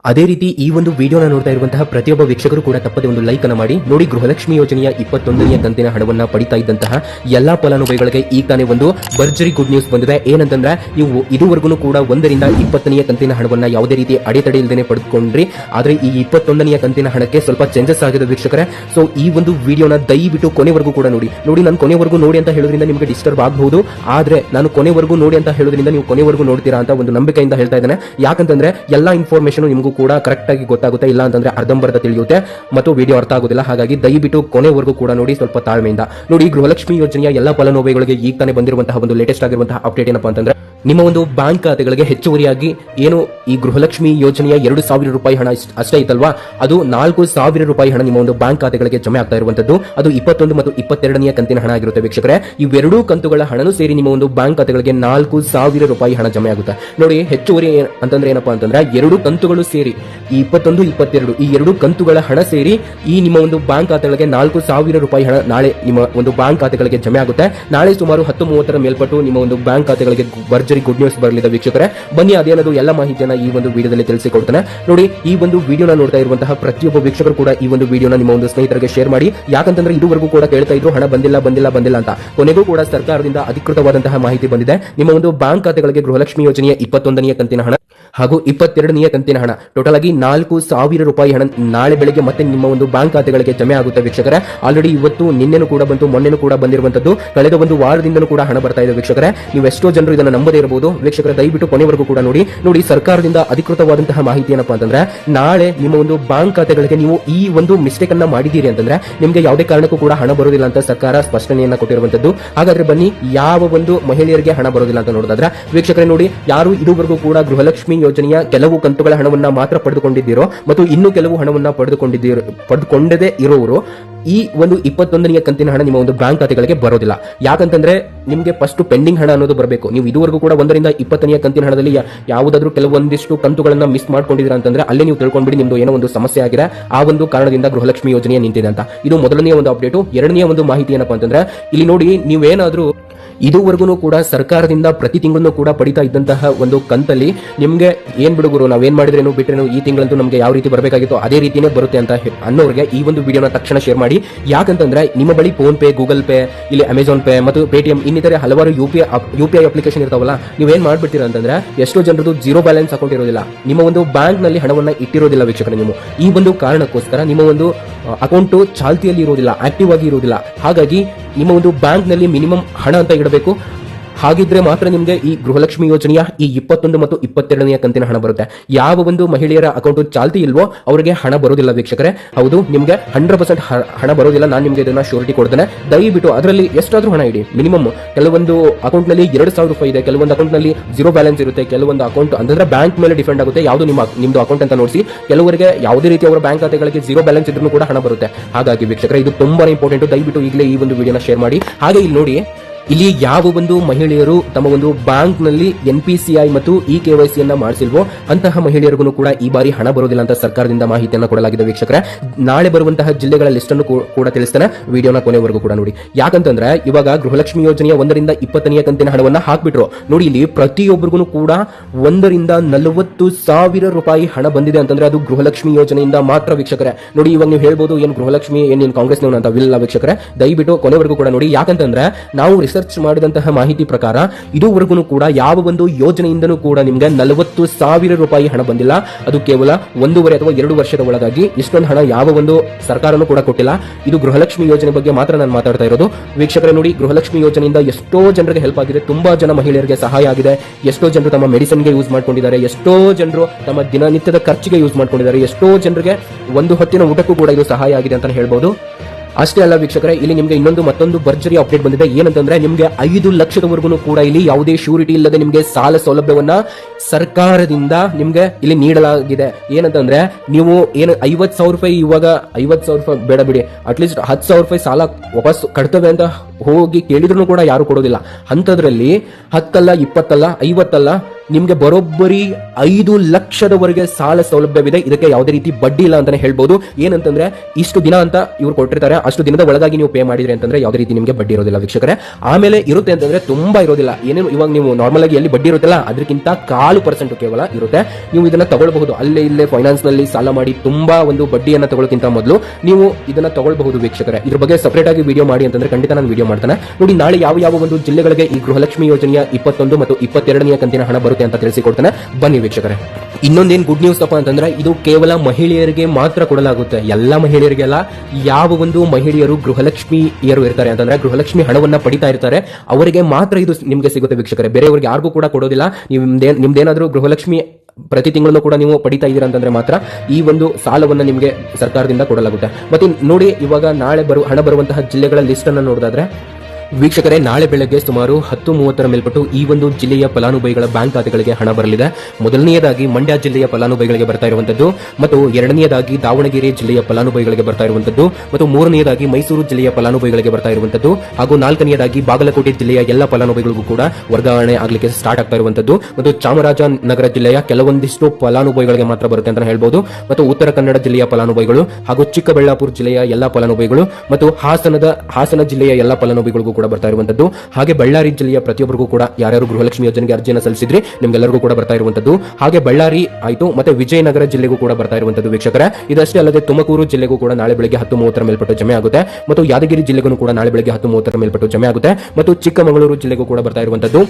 ಅದೇ ರೀತಿ ಈ ಒಂದು ವಿಡಿಯೋನ ನೋಡ್ತಾ ಇರುವಂತಹ ಪ್ರತಿಯೊಬ್ಬ ವೀಕ್ಷಕರು ಕೂಡ ತಪ್ಪದೆ ಒಂದು ಲೈಕ್ ಅನ್ನು ಮಾಡಿ. ನೋಡಿ, ಗೃಹಲಕ್ಷ್ಮಿ ಯೋಜನೆಯ ಇಪ್ಪತ್ತೊಂದನೆಯ ಕಂತಿನ ಹಣವನ್ನ ಪಡಿತಾ ಇದ್ದಂತಹ ಎಲ್ಲಾ ಫಲಾನುಭವಿಗಳಿಗೆ ಈಗ ತಾನೇ ಒಂದು ಭರ್ಜರಿ ಗುಡ್ ನ್ಯೂಸ್ ಬಂದಿದೆ. ಏನಂತಂದ್ರೆ, ನೀವು ಇದುವರೆಗೂ ಕೂಡ ಒಂದರಿಂದ ಇಪ್ಪತ್ತನೆಯ ಕಂತಿನ ಹಣವನ್ನ ಯಾವುದೇ ರೀತಿ ಅಡೆತಡೆ ಇಲ್ಲದೆ ಪಡೆದುಕೊಂಡ್ರಿ ಆದ್ರೆ ಈ ಇಪ್ಪತ್ತೊಂದನೆಯ ಕಂತಿನ ಹಣಕ್ಕೆ ಸ್ವಲ್ಪ ಚೇಂಜಸ್ ಆಗಿದೆ ವೀಕ್ಷಕರೇ. ಸೊ ಈ ಒಂದು ವಿಡಿಯೋನ ದಯವಿಟ್ಟು ಕೊನೆವರೆಗೂ ಕೂಡ ನೋಡಿ. ನೋಡಿ, ನಾನು ಕೊನೆವರೆಗೂ ನೋಡಿ ಅಂತ ಹೇಳೋದ್ರಿಂದ ನಿಮಗೆ ಡಿಸ್ಟರ್ಬ್ ಆಗಬಹುದು. ಆದ್ರೆ, ನಾನು ಕೊನೆವರೆಗೂ ನೋಡಿ ಅಂತ ಹೇಳೋದ್ರಿಂದ ನೀವು ಕೊನೆವರೆಗೂ ನೋಡ್ತೀರಾ ಅಂತ ಒಂದು ನಂಬಿಕೆಯಿಂದ ಹೇಳ್ತಾ ಇದ್ದೇನೆ. ಯಾಕಂತಂದ್ರೆ, ಎಲ್ಲಾ ಇನ್ಫಾರ್ಮೇಶನ್ ನಿಮಗೂ ಕೂಡ ಕರೆಕ್ಟ್ ಆಗಿ ಗೊತ್ತಾಗುತ್ತೆ, ಇಲ್ಲ ಅಂತಂದ್ರೆ ಅರ್ಧಂಬರ್ಧ ತಿಳಿಯುತ್ತೆ ಮತ್ತು ವಿಡಿಯೋ ಅರ್ಥ ಆಗೋದಿಲ್ಲ. ಹಾಗಾಗಿ ದಯವಿಟ್ಟು ಕೊನೆವರೆಗೂ ಕೂಡ ನೋಡಿ ಸ್ವಲ್ಪ ತಾಳ್ಮೆಯಿಂದ. ನೋಡಿ ಗೃಹಲಕ್ಷ್ಮಿ ಯೋಜನೆಯ ಎಲ್ಲ ಫಲಾನುಭವಿಗಳಿಗೆ ಈಗ ತಾನೇ ಬಂದಿರುವಂತಹ ಒಂದು ಲೇಟೆಸ್ಟ್ ಆಗಿರುವಂತಹ ಅಪ್ಡೇಟ್ ಏನಪ್ಪಾ ಅಂತಂದ್ರೆ ನಿಮ್ಮ ಒಂದು ಬ್ಯಾಂಕ್ ಖಾತೆಗಳಿಗೆ ಹೆಚ್ಚುವರಿಯಾಗಿ ಏನು ಈ ಗೃಹಲಕ್ಷ್ಮಿ ಯೋಜನೆಯ ಎರಡು ಸಾವಿರ ರೂಪಾಯಿ ಹಣ ಅಷ್ಟೇ ಇತ್ತಲ್ವಾ ಅದು ನಾಲ್ಕು ಸಾವಿರ ರೂಪಾಯಿ ಹಣ ನಿಮ್ಮ ಒಂದು ಬ್ಯಾಂಕ್ ಖಾತೆಗಳಿಗೆ ಜಮೆ ಆಗ್ತಾ ಇರುವಂತದ್ದು ಅದು ಇಪ್ಪತ್ತೊಂದು ಮತ್ತು ಇಪ್ಪತ್ತೆರಡನೆಯ ಕಂತಿನ ಹಣ ಆಗಿರುತ್ತೆ ವೀಕ್ಷಕರೇ. ಇವೆರಡೂ ಕಂತುಗಳ ಹಣನೂ ಸೇರಿ ನಿಮ್ಮ ಒಂದು ಬ್ಯಾಂಕ್ ಖಾತೆಗಳಿಗೆ ನಾಲ್ಕು ಸಾವಿರ ರೂಪಾಯಿ ಹಣ ಜಮೆ ಆಗುತ್ತೆ. ನೋಡಿ, ಹೆಚ್ಚುವರಿ ಅಂತಂದ್ರೆ ಏನಪ್ಪಾ ಅಂತಂದ್ರೆ, ಎರಡು ಕಂತುಗಳು ಸೇರಿ, ಈ ಇಪ್ಪತ್ತೊಂದು, ಇಪ್ಪತ್ತೆರಡು, ಈ ಎರಡು ಕಂತುಗಳ ಹಣ ಸೇರಿ ಈ ನಿಮ್ಮ ಒಂದು ಬ್ಯಾಂಕ್ ಖಾತೆಗಳಿಗೆ ನಾಲ್ಕು ಸಾವಿರ ರೂಪಾಯಿ ಹಣ ನಾಳೆ ನಿಮ್ಮ ಒಂದು ಬ್ಯಾಂಕ್ ಖಾತೆಗಳಿಗೆ ಜಮೆ ಆಗುತ್ತೆ. ನಾಳೆ ಸುಮಾರು ಹತ್ತು ಮೂವತ್ತರ ಮೇಲ್ಪಟ್ಟು ನಿಮ್ಮ ಒಂದು ಬ್ಯಾಂಕ್ ಖಾತೆಗಳಿಗೆ ಭರ್ಜರಿ ಗುಡ್ ನ್ಯೂಸ್ ಬರಲಿದೆ ವೀಕ್ಷಕರೇ. ಬನ್ನಿ ಅದೇನದು ಎಲ್ಲ ಮಾಹಿತಿಯನ್ನ ಈ ಒಂದು ವಿಡಿಯೋದಲ್ಲಿ ತಿಳಿಸಿಕೊಡ್ತೇನೆ. ನೋಡಿ, ಈ ಒಂದು ವಿಡಿಯೋನ ನೋಡ್ತಾ ಇರುವಂತಹ ಪ್ರತಿಯೊಬ್ಬ ವೀಕ್ಷಕರು ಕೂಡ ಈ ಒಂದು ವಿಡಿಯೋನ ನಿಮ್ಮ ಒಂದು ಸ್ನೇಹಿತರಿಗೆ ಶೇರ್ ಮಾಡಿ. ಯಾಕಂತಂದ್ರೆ ಇದುವರೆಗೂ ಕೂಡ ಕೇಳ್ತಾ ಇದ್ರು, ಹಣ ಬಂದಿಲ್ಲ ಬಂದಿಲ್ಲ ಬಂದಿಲ್ಲ ಅಂತ. ಕೊನೆಗೂ ಕೂಡ ಸರ್ಕಾರದಿಂದ ಅಧಿಕೃತವಾದಂತಹ ಮಾಹಿತಿ ಬಂದಿದೆ. ನಿಮ್ಮ ಒಂದು ಬ್ಯಾಂಕ್ ಖಾತೆಗಳಿಗೆ ಗೃಹಲಕ್ಷ್ಮಿ ಯೋಜನೆಯ ಇಪ್ಪತ್ತೊಂದನೆಯ ಕಂತಿನ ಹಣ ಹಾಗೂ ಇಪ್ಪತ್ತೆರಡನೆಯ ಕಂತಿನ ಹಣ. ಟೋಟಲ್ ಆಗಿ ನಾಲ್ಕು ಸಾವಿರ ರೂಪಾಯಿ ಹಣ ನಾಳೆ ಬೆಳಗ್ಗೆ ಮತ್ತೆ ನಿಮ್ಮ ಒಂದು ಬ್ಯಾಂಕ್ ಖಾತೆಗಳಿಗೆ ಜಮೆ ಆಗುತ್ತೆ ವೀಕ್ಷಕರ. ಆಲ್ರೆಡಿ ಇವತ್ತು ನಿನ್ನೆನೂ ಕೂಡ ಬಂತು, ಮೊನ್ನೆನೂ ಕೂಡ ಬಂದಿರುವಂತದ್ದು ಕಳೆದ ಒಂದು ವಾರದಿಂದಲೂ ಕೂಡ ಹಣ ಬರ್ತಾ ಇದೆ ವೀಕ್ಷಕರೇ. ನೀವು ಎಷ್ಟೋ ಜನರು ಇದನ್ನು ನಂಬದೇ ಇರಬಹುದು. ವೀಕ್ಷಕರ, ದಯವಿಟ್ಟು ಕೊನೆವರೆಗೂ ಕೂಡ ನೋಡಿ. ನೋಡಿ, ಸರ್ಕಾರದಿಂದ ಅಧಿಕೃತವಾದಂತಹ ಮಾಹಿತಿ ಏನಪ್ಪಾ ಅಂತಂದ್ರೆ, ನಾಳೆ ನಿಮ್ಮ ಒಂದು ಬ್ಯಾಂಕ್ ಖಾತೆಗಳಿಗೆ ನೀವು ಈ ಒಂದು ಮಿಸ್ಟೇಕ್ ಅನ್ನ ಮಾಡಿದ್ದೀರಿ ಅಂತಂದ್ರೆ, ನಿಮಗೆ ಯಾವುದೇ ಕಾರಣಕ್ಕೂ ಕೂಡ ಹಣ ಬರೋದಿಲ್ಲ ಅಂತ ಸರ್ಕಾರ ಸ್ಪಷ್ಟನೆಯನ್ನ ಕೊಟ್ಟಿರುವಂತದ್ದು ಹಾಗಾದ್ರೆ ಬನ್ನಿ, ಯಾವ ಒಂದು ಮಹಿಳೆಯರಿಗೆ ಹಣ ಬರೋದಿಲ್ಲ ಅಂತ ನೋಡೋದಾದ್ರೆ, ವೀಕ್ಷಕರೇ ನೋಡಿ, ಯಾರು ಇದುವರೆಗೂ ಕೂಡ ಗೃಹಲಕ್ಷ್ಮಿ ಯೋಜನೆಯ ಕೆಲವು ಕಂತುಗಳ ಹಣವನ್ನ ಮಾತ್ರ ಪಡೆದುಕೊಂಡಿದ್ದೀರೋ ಮತ್ತು ಇನ್ನು ಕೆಲವು ಹಣವನ್ನ ಪಡೆದುಕೊಂಡಿದ್ದೀರೋ, ಪಡೆದುಕೊಂಡದೇ ಇರೋರು ಈ ಒಂದು ಇಪ್ಪತ್ತೊಂದನೆಯ ಕಂತಿನ ಹಣ ನಿಮ್ಮ ಒಂದು ಬ್ಯಾಂಕ್ ಖಾತೆಗಳಿಗೆ ಬರೋದಿಲ್ಲ. ಯಾಕಂತಂದ್ರೆ ನಿಮಗೆ ಫಸ್ಟ್ ಪೆಂಡಿಂಗ್ ಹಣ ಅನ್ನೋದು ಬರಬೇಕು. ನೀವು ಇದುವರೆಗೂ ಕೂಡ ಒಂದರಿಂದ ಇಪ್ಪತ್ತನೆಯ ಕಂತಿನ ಹಣದಲ್ಲಿ ಯಾವುದಾದ್ರೂ ಕೆಲವೊಂದಿಷ್ಟು ಕಂತುಗಳನ್ನ ಮಿಸ್ ಮಾಡ್ಕೊಂಡಿದ್ದೀರಾ ಅಂತಂದ್ರೆ ಅಲ್ಲೇ ನೀವು ತಿಳ್ಕೊಂಡ್ಬಿಡಿ ನಿಮ್ದು ಏನೋ ಒಂದು ಸಮಸ್ಯೆ ಆಗಿದೆ. ಆ ಒಂದು ಕಾರಣದಿಂದ ಗೃಹಲಕ್ಷ್ಮಿ ಯೋಜನೆ ನಿಂತಿದೆ ಅಂತ. ಇದು ಮೊದಲನೆಯ ಒಂದು ಅಪ್ಡೇಟು ಎರಡನೇ ಒಂದು ಮಾಹಿತಿ ಏನಪ್ಪಾ ಅಂತಂದ್ರೆ, ಇಲ್ಲಿ ನೋಡಿ ನೀವೇನಾದ್ರೂ ಇದುವರೆಗೂ ಕೂಡ ಸರ್ಕಾರದಿಂದ ಪ್ರತಿ ತಿಂಗಳನ್ನು ಕೂಡ ಪಡಿತಾ ಇದ್ದಂತಹ ಒಂದು ಕಂತಲ್ಲಿ ನಿಮಗೆ ಏನ್ ಬಿಡುಗರು ನಾವೇನ್ ಮಾಡಿದ್ರೇನು ಬಿಟ್ರೇನು ಈ ತಿಂಗಳಂತೂ ನಮಗೆ ಯಾವ ರೀತಿ ಬರಬೇಕಾಗಿತ್ತು ಅದೇ ರೀತಿನೇ ಬರುತ್ತೆ ಅಂತ ಅನ್ನೋರಿಗೆ ಈ ಒಂದು ವಿಡಿಯೋನ ತಕ್ಷಣ ಶೇರ್ ಮಾಡಿ. ಯಾಕಂತಂದ್ರೆ ನಿಮ್ಮ ಬಳಿ ಫೋನ್ ಪೇ ಗೂಗಲ್ ಪೇ ಇಲ್ಲಿ ಅಮೆಝಾನ್ ಪೇ ಮತ್ತು ಪೇಟಿಎಂ ಇನ್ನಿತರ ಹಲವಾರು U P U P I application ಇರ್ತಾವಲ್ಲ, ನೀವೇನ್ ಮಾಡ್ಬಿಡ್ತೀರಾ ಅಂತಂದ್ರೆ ಎಷ್ಟೋ ಜನರದು ಜೀರೋ ಬ್ಯಾಲೆನ್ಸ್ ಅಕೌಂಟ್ ಇರೋದಿಲ್ಲ. ನಿಮ್ಮ ಒಂದು ಬ್ಯಾಂಕ್ನಲ್ಲಿ ಹಣವನ್ನ ಇಟ್ಟಿರೋದಿಲ್ಲ ವೀಕ್ಷಕರೇ ನೀವು. ಈ ಒಂದು ಕಾರಣಕ್ಕೋಸ್ಕರ ನಿಮ್ಮ ಒಂದು ಅಕೌಂಟ್ ಚಾಲ್ತಿಯಲ್ಲಿ ಇರೋದಿಲ್ಲ ಆಕ್ಟಿವ್ ಆಗಿ ಇರೋದಿಲ್ಲ. ಹಾಗಾಗಿ ನಿಮ್ಮ ಒಂದು ಬ್ಯಾಂಕ್ನಲ್ಲಿ ಮಿನಿಮಮ್ ಹಣ ಅಂತ ಇಡಬೇಕು. ಹಾಗಿದ್ರೆ ಮಾತ್ರ ನಿಮಗೆ ಈ ಗೃಹಲಕ್ಷ್ಮಿ ಯೋಜನೆಯ ಈ ಇಪ್ಪತ್ತೊಂದು ಮತ್ತು ಇಪ್ಪತ್ತೆರಡನೆಯ ಕಂತಿನ ಹಣ ಬರುತ್ತೆ. ಯಾವ ಒಂದು ಮಹಿಳೆಯರ ಅಕೌಂಟ್ ಚಾಲ್ತಿ ಇಲ್ವೋ ಅವರಿಗೆ ಹಣ ಬರೋದಿಲ್ಲ ವೀಕ್ಷಕರೇ. ಹೌದು, ನಿಮಗೆ ಹಂಡ್ರೆಡ್ ಪರ್ಸೆಂಟ್ ಹಣ ಬರೋದಿಲ್ಲ. ನಾನು ನಿಮಗೆ ಇದನ್ನ ಶೂರಿಟಿ ಕೊಡ್ತೇನೆ. ದಯವಿಟ್ಟು ಅದರಲ್ಲಿ ಎಷ್ಟಾದ್ರೂ ಹಣ ಇಡಿ. ಮಿನಿಮಮ್ ಕೆಲವೊಂದು ಅಕೌಂಟ್ನಲ್ಲಿ ಎರಡು ಸಾವಿರ ರೂಪಾಯಿ ಇದೆ. ಕೆಲವೊಂದು ಅಕೌಂಟ್ನಲ್ಲಿ ಜೀರೋ ಬ್ಯಾಲೆನ್ಸ್ ಇರುತ್ತೆ. ಕೆಲವೊಂದು ಅಕೌಂಟ್ ಅಂದ್ರೆ ಬ್ಯಾಂಕ್ ಮೇಲೆ ಡಿಪೆಂಡ್ ಆಗುತ್ತೆ. ಯಾವುದು ನಿಮ್ಮ ನಿಮ್ದು ಅಕೌಂಟ್ ಅಂತ ನೋಡಿಸಿ ಕೆಲವರಿಗೆ ಯಾವುದೇ ರೀತಿ ಅವರ ಬ್ಯಾಂಕ್ ಖಾತೆಗಳಿಗೆ ಜೀರೋ ಬ್ಯಾಲೆನ್ಸ್ ಇದ್ರೂ ಕೂಡ ಹಣ ಬರುತ್ತೆ. ಹಾಗಾಗಿ ವೀಕ್ಷಕರೇ, ಇದು ತುಂಬಾ ಇಂಪಾರ್ಟೆಂಟ್ ದಯವಿಟ್ಟು ಈಗಲೇ ಈ ಒಂದು ವಿಡಿಯೋನ ಶೇರ್ ಮಾಡಿ. ಹಾಗೆ ಇಲ್ಲಿ ನೋಡಿ ಇಲ್ಲಿ ಯಾವ ಒಂದು ಮಹಿಳೆಯರು ತಮ್ಮ ಒಂದು ಬ್ಯಾಂಕ್ನಲ್ಲಿ ಎನ್ ಪಿ ಸಿ ಮತ್ತು ಇ ಕೆ ವೈ ಸಿಯನ್ನ ಮಾಡಿಸಿಲ್ವೋ ಅಂತಹ ಮಹಿಳೆಯರಿಗೂ ಕೂಡ ಈ ಬಾರಿ ಹಣ ಬರೋದಿಲ್ಲ ಅಂತ ಸರ್ಕಾರದಿಂದ ಮಾಹಿತಿಯನ್ನು ಕೊಡಲಾಗಿದೆ ವೀಕ್ಷಕರೇ. ನಾಳೆ ಬರುವಂತಹ ಜಿಲ್ಲೆಗಳ ಲಿಸ್ಟ್ ಅನ್ನು ಕೂಡ ತಿಳಿಸ್ತಾನೆ. ವಿಡಿಯೋನ ಕೊನೆವರೆಗೂ ಕೂಡ ನೋಡಿ. ಯಾಕಂತಂದ್ರೆ ಇವಾಗ ಗೃಹಲಕ್ಷ್ಮಿ ಯೋಜನೆಯ ಒಂದರಿಂದ ಇಪ್ಪತ್ತನೆಯ ಕಂತಿನ ಹಣವನ್ನ ಹಾಕ್ಬಿಟ್ರು. ನೋಡಿ, ಇಲ್ಲಿ ಪ್ರತಿಯೊಬ್ಬರಿಗೂ ಕೂಡ ಒಂದರಿಂದ ನಲವತ್ತು ಸಾವಿರ ರೂಪಾಯಿ ಹಣ ಬಂದಿದೆ ಅಂತಂದ್ರೆ ಅದು ಗೃಹಲಕ್ಷ್ಮಿ ಯೋಜನೆಯಿಂದ ಮಾತ್ರ ವೀಕ್ಷಕರೇ. ನೋಡಿ, ಇವಾಗ ನೀವು ಹೇಳ್ಬೋದು, ಏನು ಗೃಹಲಕ್ಷ್ಮಿ, ಏನ್ ಕಾಂಗ್ರೆಸ್ ಅಂತ ವಿಲ್ಲ ವೀಕ್ಷಕರೇ. ದಯವಿಟ್ಟು ಕೊನೆವರೆಗೂ ಕೂಡ ನೋಡಿ. ಯಾಕಂತಂದ್ರೆ ನಾವು ಮಾಡಿದಂತಹ ಮಾಹಿತಿ ಪ್ರಕಾರ ಇದುವರೆಗೂ ಕೂಡ ಯಾವ ಒಂದು ಯೋಜನೆಯಿಂದನೂ ಕೂಡ ನಿಮ್ಗೆ ನಲವತ್ತು ಸಾವಿರ ರೂಪಾಯಿ ಹಣ ಬಂದಿಲ್ಲ. ಅದು ಕೇವಲ ಒಂದೂವರೆ ಅಥವಾ ಎರಡು ವರ್ಷದ ಒಳಗಾಗಿ ಇಷ್ಟೊಂದು ಹಣ ಯಾವ ಒಂದು ಸರ್ಕಾರನೂ ಕೂಡ ಕೊಟ್ಟಿಲ್ಲ. ಇದು ಗೃಹಲಕ್ಷ್ಮಿ ಯೋಜನೆ ಬಗ್ಗೆ ಮಾತ್ರ ನಾನು ಮಾತಾಡ್ತಾ ಇರೋದು. ವೀಕ್ಷಕರೇ ನೋಡಿ, ಗೃಹಲಕ್ಷ್ಮಿ ಯೋಜನೆಯಿಂದ ಎಷ್ಟೋ ಜನರಿಗೆ ಹೆಲ್ಪ್ ಆಗಿದೆ. ತುಂಬಾ ಜನ ಮಹಿಳೆಯರಿಗೆ ಸಹಾಯ ಆಗಿದೆ. ಎಷ್ಟೋ ಜನರು ತಮ್ಮ ಮೆಡಿಸಿನ್ಗೆ ಯೂಸ್ ಮಾಡ್ಕೊಂಡಿದ್ದಾರೆ. ಎಷ್ಟೋ ಜನರು ತಮ್ಮ ದಿನನಿತ್ಯದ ಖರ್ಚಿಗೆ ಯೂಸ್ ಮಾಡ್ಕೊಂಡಿದ್ದಾರೆ. ಎಷ್ಟೋ ಜನರಿಗೆ ಒಂದು ಹೊತ್ತಿನ ಊಟಕ್ಕೂ ಕೂಡ ಇದು ಸಹಾಯ ಆಗಿದೆ ಅಂತ ಹೇಳ್ಬೋದು. ಅಷ್ಟೇ ಅಲ್ಲ ವೀಕ್ಷಕರೇ, ಇಲ್ಲಿ ನಿಮಗೆ ಇನ್ನೊಂದು ಮತ್ತೊಂದು ಭರ್ಜರಿ ಅಪ್ಡೇಟ್ ಬಂದಿದೆ. ಏನಂತಂದ್ರೆ ನಿಮಗೆ ಐದು ಲಕ್ಷದವರೆಗೂ ಕೂಡ ಇಲ್ಲಿ ಯಾವುದೇ ಶ್ಯೂರಿಟಿ ಇಲ್ಲದೆ ನಿಮಗೆ ಸಾಲ ಸೌಲಭ್ಯವನ್ನ ಸರ್ಕಾರದಿಂದ ನಿಮಗೆ ಇಲ್ಲಿ ನೀಡಲಾಗಿದೆ. ಏನಂತಂದ್ರೆ ನೀವು ಏನು ಐವತ್ ಸಾವಿರ ರೂಪಾಯಿ ಇವಾಗ ಐವತ್ ಸಾವಿರ ರೂಪಾಯಿ ಬೇಡ ಬಿಡಿ. ಅಟ್ಲೀಸ್ಟ್ ಹತ್ತು ಸಾವಿರ ರೂಪಾಯಿ ಸಾಲ ವಾಪಸ್ ಕಟ್ತವೆ ಅಂತ ಹೋಗಿ ಕೇಳಿದ್ರು ಕೂಡ ಯಾರು ಕೊಡೋದಿಲ್ಲ. ಅಂಥದ್ರಲ್ಲಿ ಹತ್ತಲ್ಲ, ಇಪ್ಪತ್ತಲ್ಲ, ಐವತ್ತಲ್ಲ ನಿಮ್ಗೆ ಬರೋಬ್ಬರಿ ಐದು ಲಕ್ಷದವರೆಗೆ ಸಾಲ ಸೌಲಭ್ಯವಿದೆ. ಇದಕ್ಕೆ ಯಾವುದೇ ರೀತಿ ಬಡ್ಡಿ ಇಲ್ಲ ಅಂತಾನೆ ಹೇಳ್ಬೋದು. ಏನಂತಂದ್ರೆ ಇಷ್ಟು ದಿನ ಅಂತ ಇವ್ರು ಕೊಟ್ಟಿರ್ತಾರೆ. ಅಷ್ಟು ದಿನದ ಒಳಗಾಗಿ ನೀವು ಪೇ ಮಾಡಿದ್ರಿ ಅಂತಂದ್ರೆ ಯಾವುದೇ ರೀತಿ ನಿಮಗೆ ಬಡ್ಡಿ ಇರೋದಿಲ್ಲ ವೀಕ್ಷಕರೇ. ಆಮೇಲೆ ಇರುತ್ತೆ ಅಂತಂದ್ರೆ ತುಂಬಾ ಇರೋದಿಲ್ಲ. ಏನೇನು ಇವಾಗ ನೀವು ನಾರ್ಮಲ್ ಆಗಿ ಎಲ್ಲಿ ಬಡ್ಡಿ ಇರುತ್ತಲ್ಲ, ಅದಕ್ಕಿಂತ ಕಾಲು ಪರ್ಸೆಂಟ್ ಕೇವಲ ಇರುತ್ತೆ. ನೀವು ಇದನ್ನ ತಗೊಳ್ಬಹುದು. ಅಲ್ಲೇ ಇಲ್ಲೇ ಫೈನಾನ್ಸ್ನಲ್ಲಿ ಸಾಲ ಮಾಡಿ ತುಂಬಾ ಒಂದು ಬಡ್ಡಿಯನ್ನು ತಗೊಳ್ಳೋಕ್ಕಿಂತ ಮೊದಲು ನೀವು ಇದನ್ನ ತಗೊಳ್ಬಹುದು ವೀಕ್ಷಕರೇ. ಇದ್ರ ಬಗ್ಗೆ ಸಪರೇಟ್ ಆಗಿ ವಿಡಿಯೋ ಮಾಡಿ ಅಂತಂದ್ರೆ ಖಂಡಿತ ನಾನು ವಿಡಿಯೋ ಮಾಡ್ತಾನೆ. ನೋಡಿ, ನಾಳೆ ಯಾವ ಯಾವ ಒಂದು ಜಿಲ್ಲೆಗಳಿಗೆ ಈ ಗೃಹಲಕ್ಷ್ಮಿ ಯೋಜನೆಯ ಇಪ್ಪತ್ತೊಂದು ಮತ್ತು ಇಪ್ಪತ್ತೆರಡನೆಯ ಕಂತಿನ ಹಣ ಬರುತ್ತೆ ಅಂತ ತಿಳಿಸಿಕೊಡ್ತಾನೆ. ಬನ್ನಿ ವೀಕ್ಷಕರೇ. ಇನ್ನೊಂದೇನ್ ಗುಡ್ ನ್ಯೂಸ್ ಅಪ್ಪ ಅಂತಂದ್ರೆ ಇದು ಕೇವಲ ಮಹಿಳೆಯರಿಗೆ ಮಾತ್ರ ಕೊಡಲಾಗುತ್ತೆ. ಎಲ್ಲ ಮಹಿಳೆಯರಿಗೆಲ್ಲ ಯಾವ ಒಂದು ಮಹಿಳೆಯರು, ಗೃಹಲಕ್ಷ್ಮಿಯರು ಇರ್ತಾರೆ ಅಂತಂದ್ರೆ ಗೃಹಲಕ್ಷ್ಮಿ ಹಣವನ್ನ ಪಡಿತಾ ಇರ್ತಾರೆ. ಅವರಿಗೆ ಮಾತ್ರ ಇದು ನಿಮಗೆ ಸಿಗುತ್ತೆ ವೀಕ್ಷಕರೇ. ಬೇರೆಯವರಿಗೆ ಯಾರಿಗೂ ಕೂಡ ಕೊಡೋದಿಲ್ಲ. ನಿಮ್ದೇ ನಿಮ್ಮದೇನಾದರೂ ಗೃಹಲಕ್ಷ್ಮಿ ಪ್ರತಿ ತಿಂಗಳನ್ನು ಕೂಡ ನೀವು ಪಡಿತಾ ಇದ್ದೀರಾ ಅಂತಂದ್ರೆ ಮಾತ್ರ ಈ ಒಂದು ಸಾಲವನ್ನು ನಿಮಗೆ ಸರ್ಕಾರದಿಂದ ಕೊಡಲಾಗುತ್ತೆ. ಮತ್ತೆ ನೋಡಿ, ಇವಾಗ ನಾಳೆ ಬರು, ಹಣ ಬರುವಂತಹ ಜಿಲ್ಲೆಗಳ ಲಿಸ್ಟ್ ಅನ್ನು ನೋಡೋದಾದ್ರೆ ವೀಕ್ಷಕರೇ, ನಾಳೆ ಬೆಳಗ್ಗೆ ಸುಮಾರು ಹತ್ತು ಮೂವತ್ತರ ಮೇಲ್ಪಟ್ಟು ಈ ಒಂದು ಜಿಲ್ಲೆಯ ಫಲಾನುಭವಿಗಳ ಬ್ಯಾಂಕ್ ಖಾತೆಗಳಿಗೆ ಹಣ ಬರಲಿದೆ. ಮೊದಲನೆಯದಾಗಿ ಮಂಡ್ಯ ಜಿಲ್ಲೆಯ ಫಲಾನುಭವಿಗಳಿಗೆ ಬರ್ತಾ ಇರುವಂತದ್ದು, ಮತ್ತು ಎರಡನೆಯದಾಗಿ ದಾವಣಗೆರೆ ಜಿಲ್ಲೆಯ ಫಲಾನುಭವಿಗಳಿಗೆ ಬರ್ತಾ ಇರುವಂತದ್ದು, ಮತ್ತು ಮೂರನೆಯದಾಗಿ ಮೈಸೂರು ಜಿಲ್ಲೆಯ ಫಲಾನುಭವಿಗಳಿಗೆ ಬರ್ತಾ ಇರುವಂತದ್ದು, ಹಾಗೂ ನಾಲ್ಕನೆಯದಾಗಿ ಬಾಗಲಕೋಟೆ ಜಿಲ್ಲೆಯ ಎಲ್ಲ ಫಲಾನುಭವಿಗಳಿಗೂ ಕೂಡ ವರ್ಗಾವಣೆ ಆಗಲಿಕ್ಕೆ ಸ್ಟಾರ್ಟ್ ಆಗ್ತಾ ಇರುವಂತದ್ದು, ಮತ್ತು ಚಾಮರಾಜನಗರ ಜಿಲ್ಲೆಯ ಕೆಲವೊಂದಿಷ್ಟು ಫಲಾನುಭವಿಗಳಿಗೆ ಮಾತ್ರ ಬರುತ್ತೆ ಅಂತ ಹೇಳಬಹುದು ಮತ್ತು ಉತ್ತರ ಕನ್ನಡ ಜಿಲ್ಲೆಯ ಫಲಾನುಭವಿಗಳು ಹಾಗೂ ಚಿಕ್ಕಬಳ್ಳಾಪುರ ಜಿಲ್ಲೆಯ ಎಲ್ಲ ಫಲಾನುಭವಿಗಳು, ಮತ್ತು ಹಾಸನದ, ಹಾಸನ ಜಿಲ್ಲೆಯ ಎಲ್ಲ ಫಲಾನುಭವಿಗಳಿಗೂ ಕೂಡ ಬರ್ತಾ ಇರುವಂತದ್ದು. ಹಾಗೆ ಬಳ್ಳಾರಿ ಜಿಲ್ಲೆಯ ಪ್ರತಿಯೊಬ್ಬರಿಗೂ ಕೂಡ ಯಾರ್ಯಾರು ಗೃಹಲಕ್ಷ್ಮಿ ಯೋಜನೆಗೆ ಅರ್ಜಿಯನ್ನು ಸಲ್ಲಿಸಿದ್ರೆ, ನಿಮ್ಗೆಲ್ಲರಿಗೂ ಕೂಡ ಬರ್ತಾ ಇರುವಂತದ್ದು. ಹಾಗೆ ಬಳ್ಳಾರಿ ಆಯಿತು, ಮತ್ತೆ ವಿಜಯನಗರ ಜಿಲ್ಲೆಗೂ ಕೂಡ ಬರ್ತಾ ಇರುವಂತದ್ದು ವೀಕ್ಷಕರ. ಇದಷ್ಟೇ ಅಲ್ಲದೆ ತುಮಕೂರು ಜಿಲ್ಲೆಗೂ ಕೂಡ ನಾಳೆ ಬೆಳಗ್ಗೆ ಹತ್ತು ಮೂವತ್ತರ ಮೇಲ್ಪಟ್ಟು ಜಮೆ ಆಗುತ್ತೆ. ಮತ್ತು ಯಾದಗಿರಿ ಜಿಲ್ಲೆಗೂ ಕೂಡ ನಾಳೆ ಬೆಳಗ್ಗೆ ಹತ್ತು ಮೂವತ್ತರ ಮೇಲ್ಪಟ್ಟು ಜಮೆ ಆಗುತ್ತೆ. ಮತ್ತು ಚಿಕ್ಕಮಗಳೂರು ಜಿಲ್ಲೆಗೂ ಕೂಡ ಬರ್ತಾ ಇರುವಂತದ್ದು.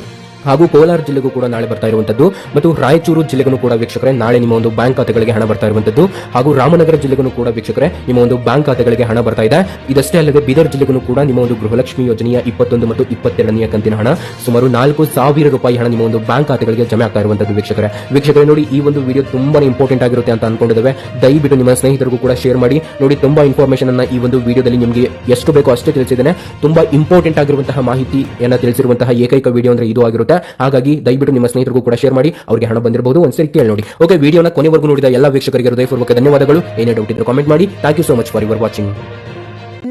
ಹಾಗೂ ಕೋಲಾರ ಜಿಲ್ಲೆಗೂ ಕೂಡ ನಾಳೆ ಬರ್ತಾ ಇರುವಂತದ್ದು ಮತ್ತು ರಾಯಚೂರು ಜಿಲ್ಲೆಗೂ ಕೂಡ ವೀಕ್ಷಕರೇ, ನಾಳೆ ನಿಮ್ಮ ಒಂದು ಬ್ಯಾಂಕ್ ಖಾತೆಗಳಿಗೆ ಹಣ ಬರ್ತಾ ಇರುವಂತದ್ದು ಹಾಗೂ ರಾಮನಗರ ಜಿಲ್ಲೆಗೂ ಕೂಡ ವೀಕ್ಷಕರೇ, ನಿಮ್ಮ ಒಂದು ಬ್ಯಾಂಕ್ ಖಾತೆಗಳಿಗೆ ಹಣ ಬರ್ತಾ ಇದೆ. ಇದಷ್ಟೇ ಅಲ್ಲದೆ ಬೀದರ್ ಜಿಲ್ಲೆಗೂ ಕೂಡ ನಿಮ್ಮ ಒಂದು ಗೃಹಲಕ್ಷ್ಮಿ ಯೋಜನೆಯ ಇಪ್ಪತ್ತೊಂದು ಮತ್ತು ಇಪ್ಪತ್ತೆರಡನೆಯ ಕಂತಿನ ಹಣ, ಸುಮಾರು ನಾಲ್ಕು ಸಾವಿರ ರೂಪಾಯಿ ಹಣ ನಿಮ್ಮ ಒಂದು ಬ್ಯಾಂಕ್ ಖಾತೆಗಳಿಗೆ ಜಮೆ ಆಗ್ತಾ ಇರುವಂತದ್ದು ವೀಕ್ಷಕರೇ. ವೀಕ್ಷಕರೇ, ನೋಡಿ ಈ ಒಂದು ವಿಡಿಯೋ ತುಂಬಾ ಇಂಪಾರ್ಟೆಂಟ್ ಆಗಿರುತ್ತೆ ಅಂತ ಅನ್ಕೊಂಡಿದ್ದೇವೆ. ದಯವಿಟ್ಟು ನಿಮ್ಮ ಸ್ನೇಹಿತರಿಗೂ ಕೂಡ ಶೇರ್ ಮಾಡಿ. ನೋಡಿ ತುಂಬಾ ಇನ್ಫಾರ್ಮೇಷನ್ ಅನ್ನ ಈ ಒಂದು ವಿಡಿಯೋದಲ್ಲಿ ನಿಮಗೆ ಎಷ್ಟು ಬೇಕೋ ಅಷ್ಟೇ ತಿಳಿಸಿದ್ದೇನೆ. ತುಂಬಾ ಇಂಪಾರ್ಟೆಂಟ್ ಆಗಿರುವಂತಹ ಮಾಹಿತಿಯನ್ನು ತಿಳಿಸಿರುವಂತಹ ಏಕೈಕ ವಿಡಿಯೋ ಅಂದ್ರೆ ಇದು ಹಾಗಾಗಿ ದಯವಿಟ್ಟು ನಿಮ್ಮ ಸ್ನೇಹಿತರಿಗೂ ಕೂಡ ಶೇರ್ ಮಾಡಿ, ಅವರಿಗೆ ಹಣ ಬಂದಿರಬಹುದು ಒಂದ್ಸರಿ ಕೇಳಿ ನೋಡಿ. ಓಕೆ ವಿಡಿಯೋನ ಕೊನೆವರೆಗೂ ನೋಡಿದ ಎಲ್ಲ ವೀಕ್ಷಕರಿಗೆ ಹೃದಯಪೂರ್ವಕ ಧನ್ಯವಾದಗಳು. ಏನೇ ಡೌಟ್ ಇದ್ರೆ ಕಾಮೆಂಟ್ ಮಾಡಿ. Thank you so much for your watching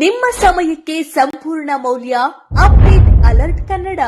ನಿಮ್ಮ ಸಮಯಕ್ಕೆ ಸಂಪೂರ್ಣ ಮೌಲ್ಯ ಅಪ್ಡೇಟ್ ಅಲರ್ಟ್ ಕನ್ನಡ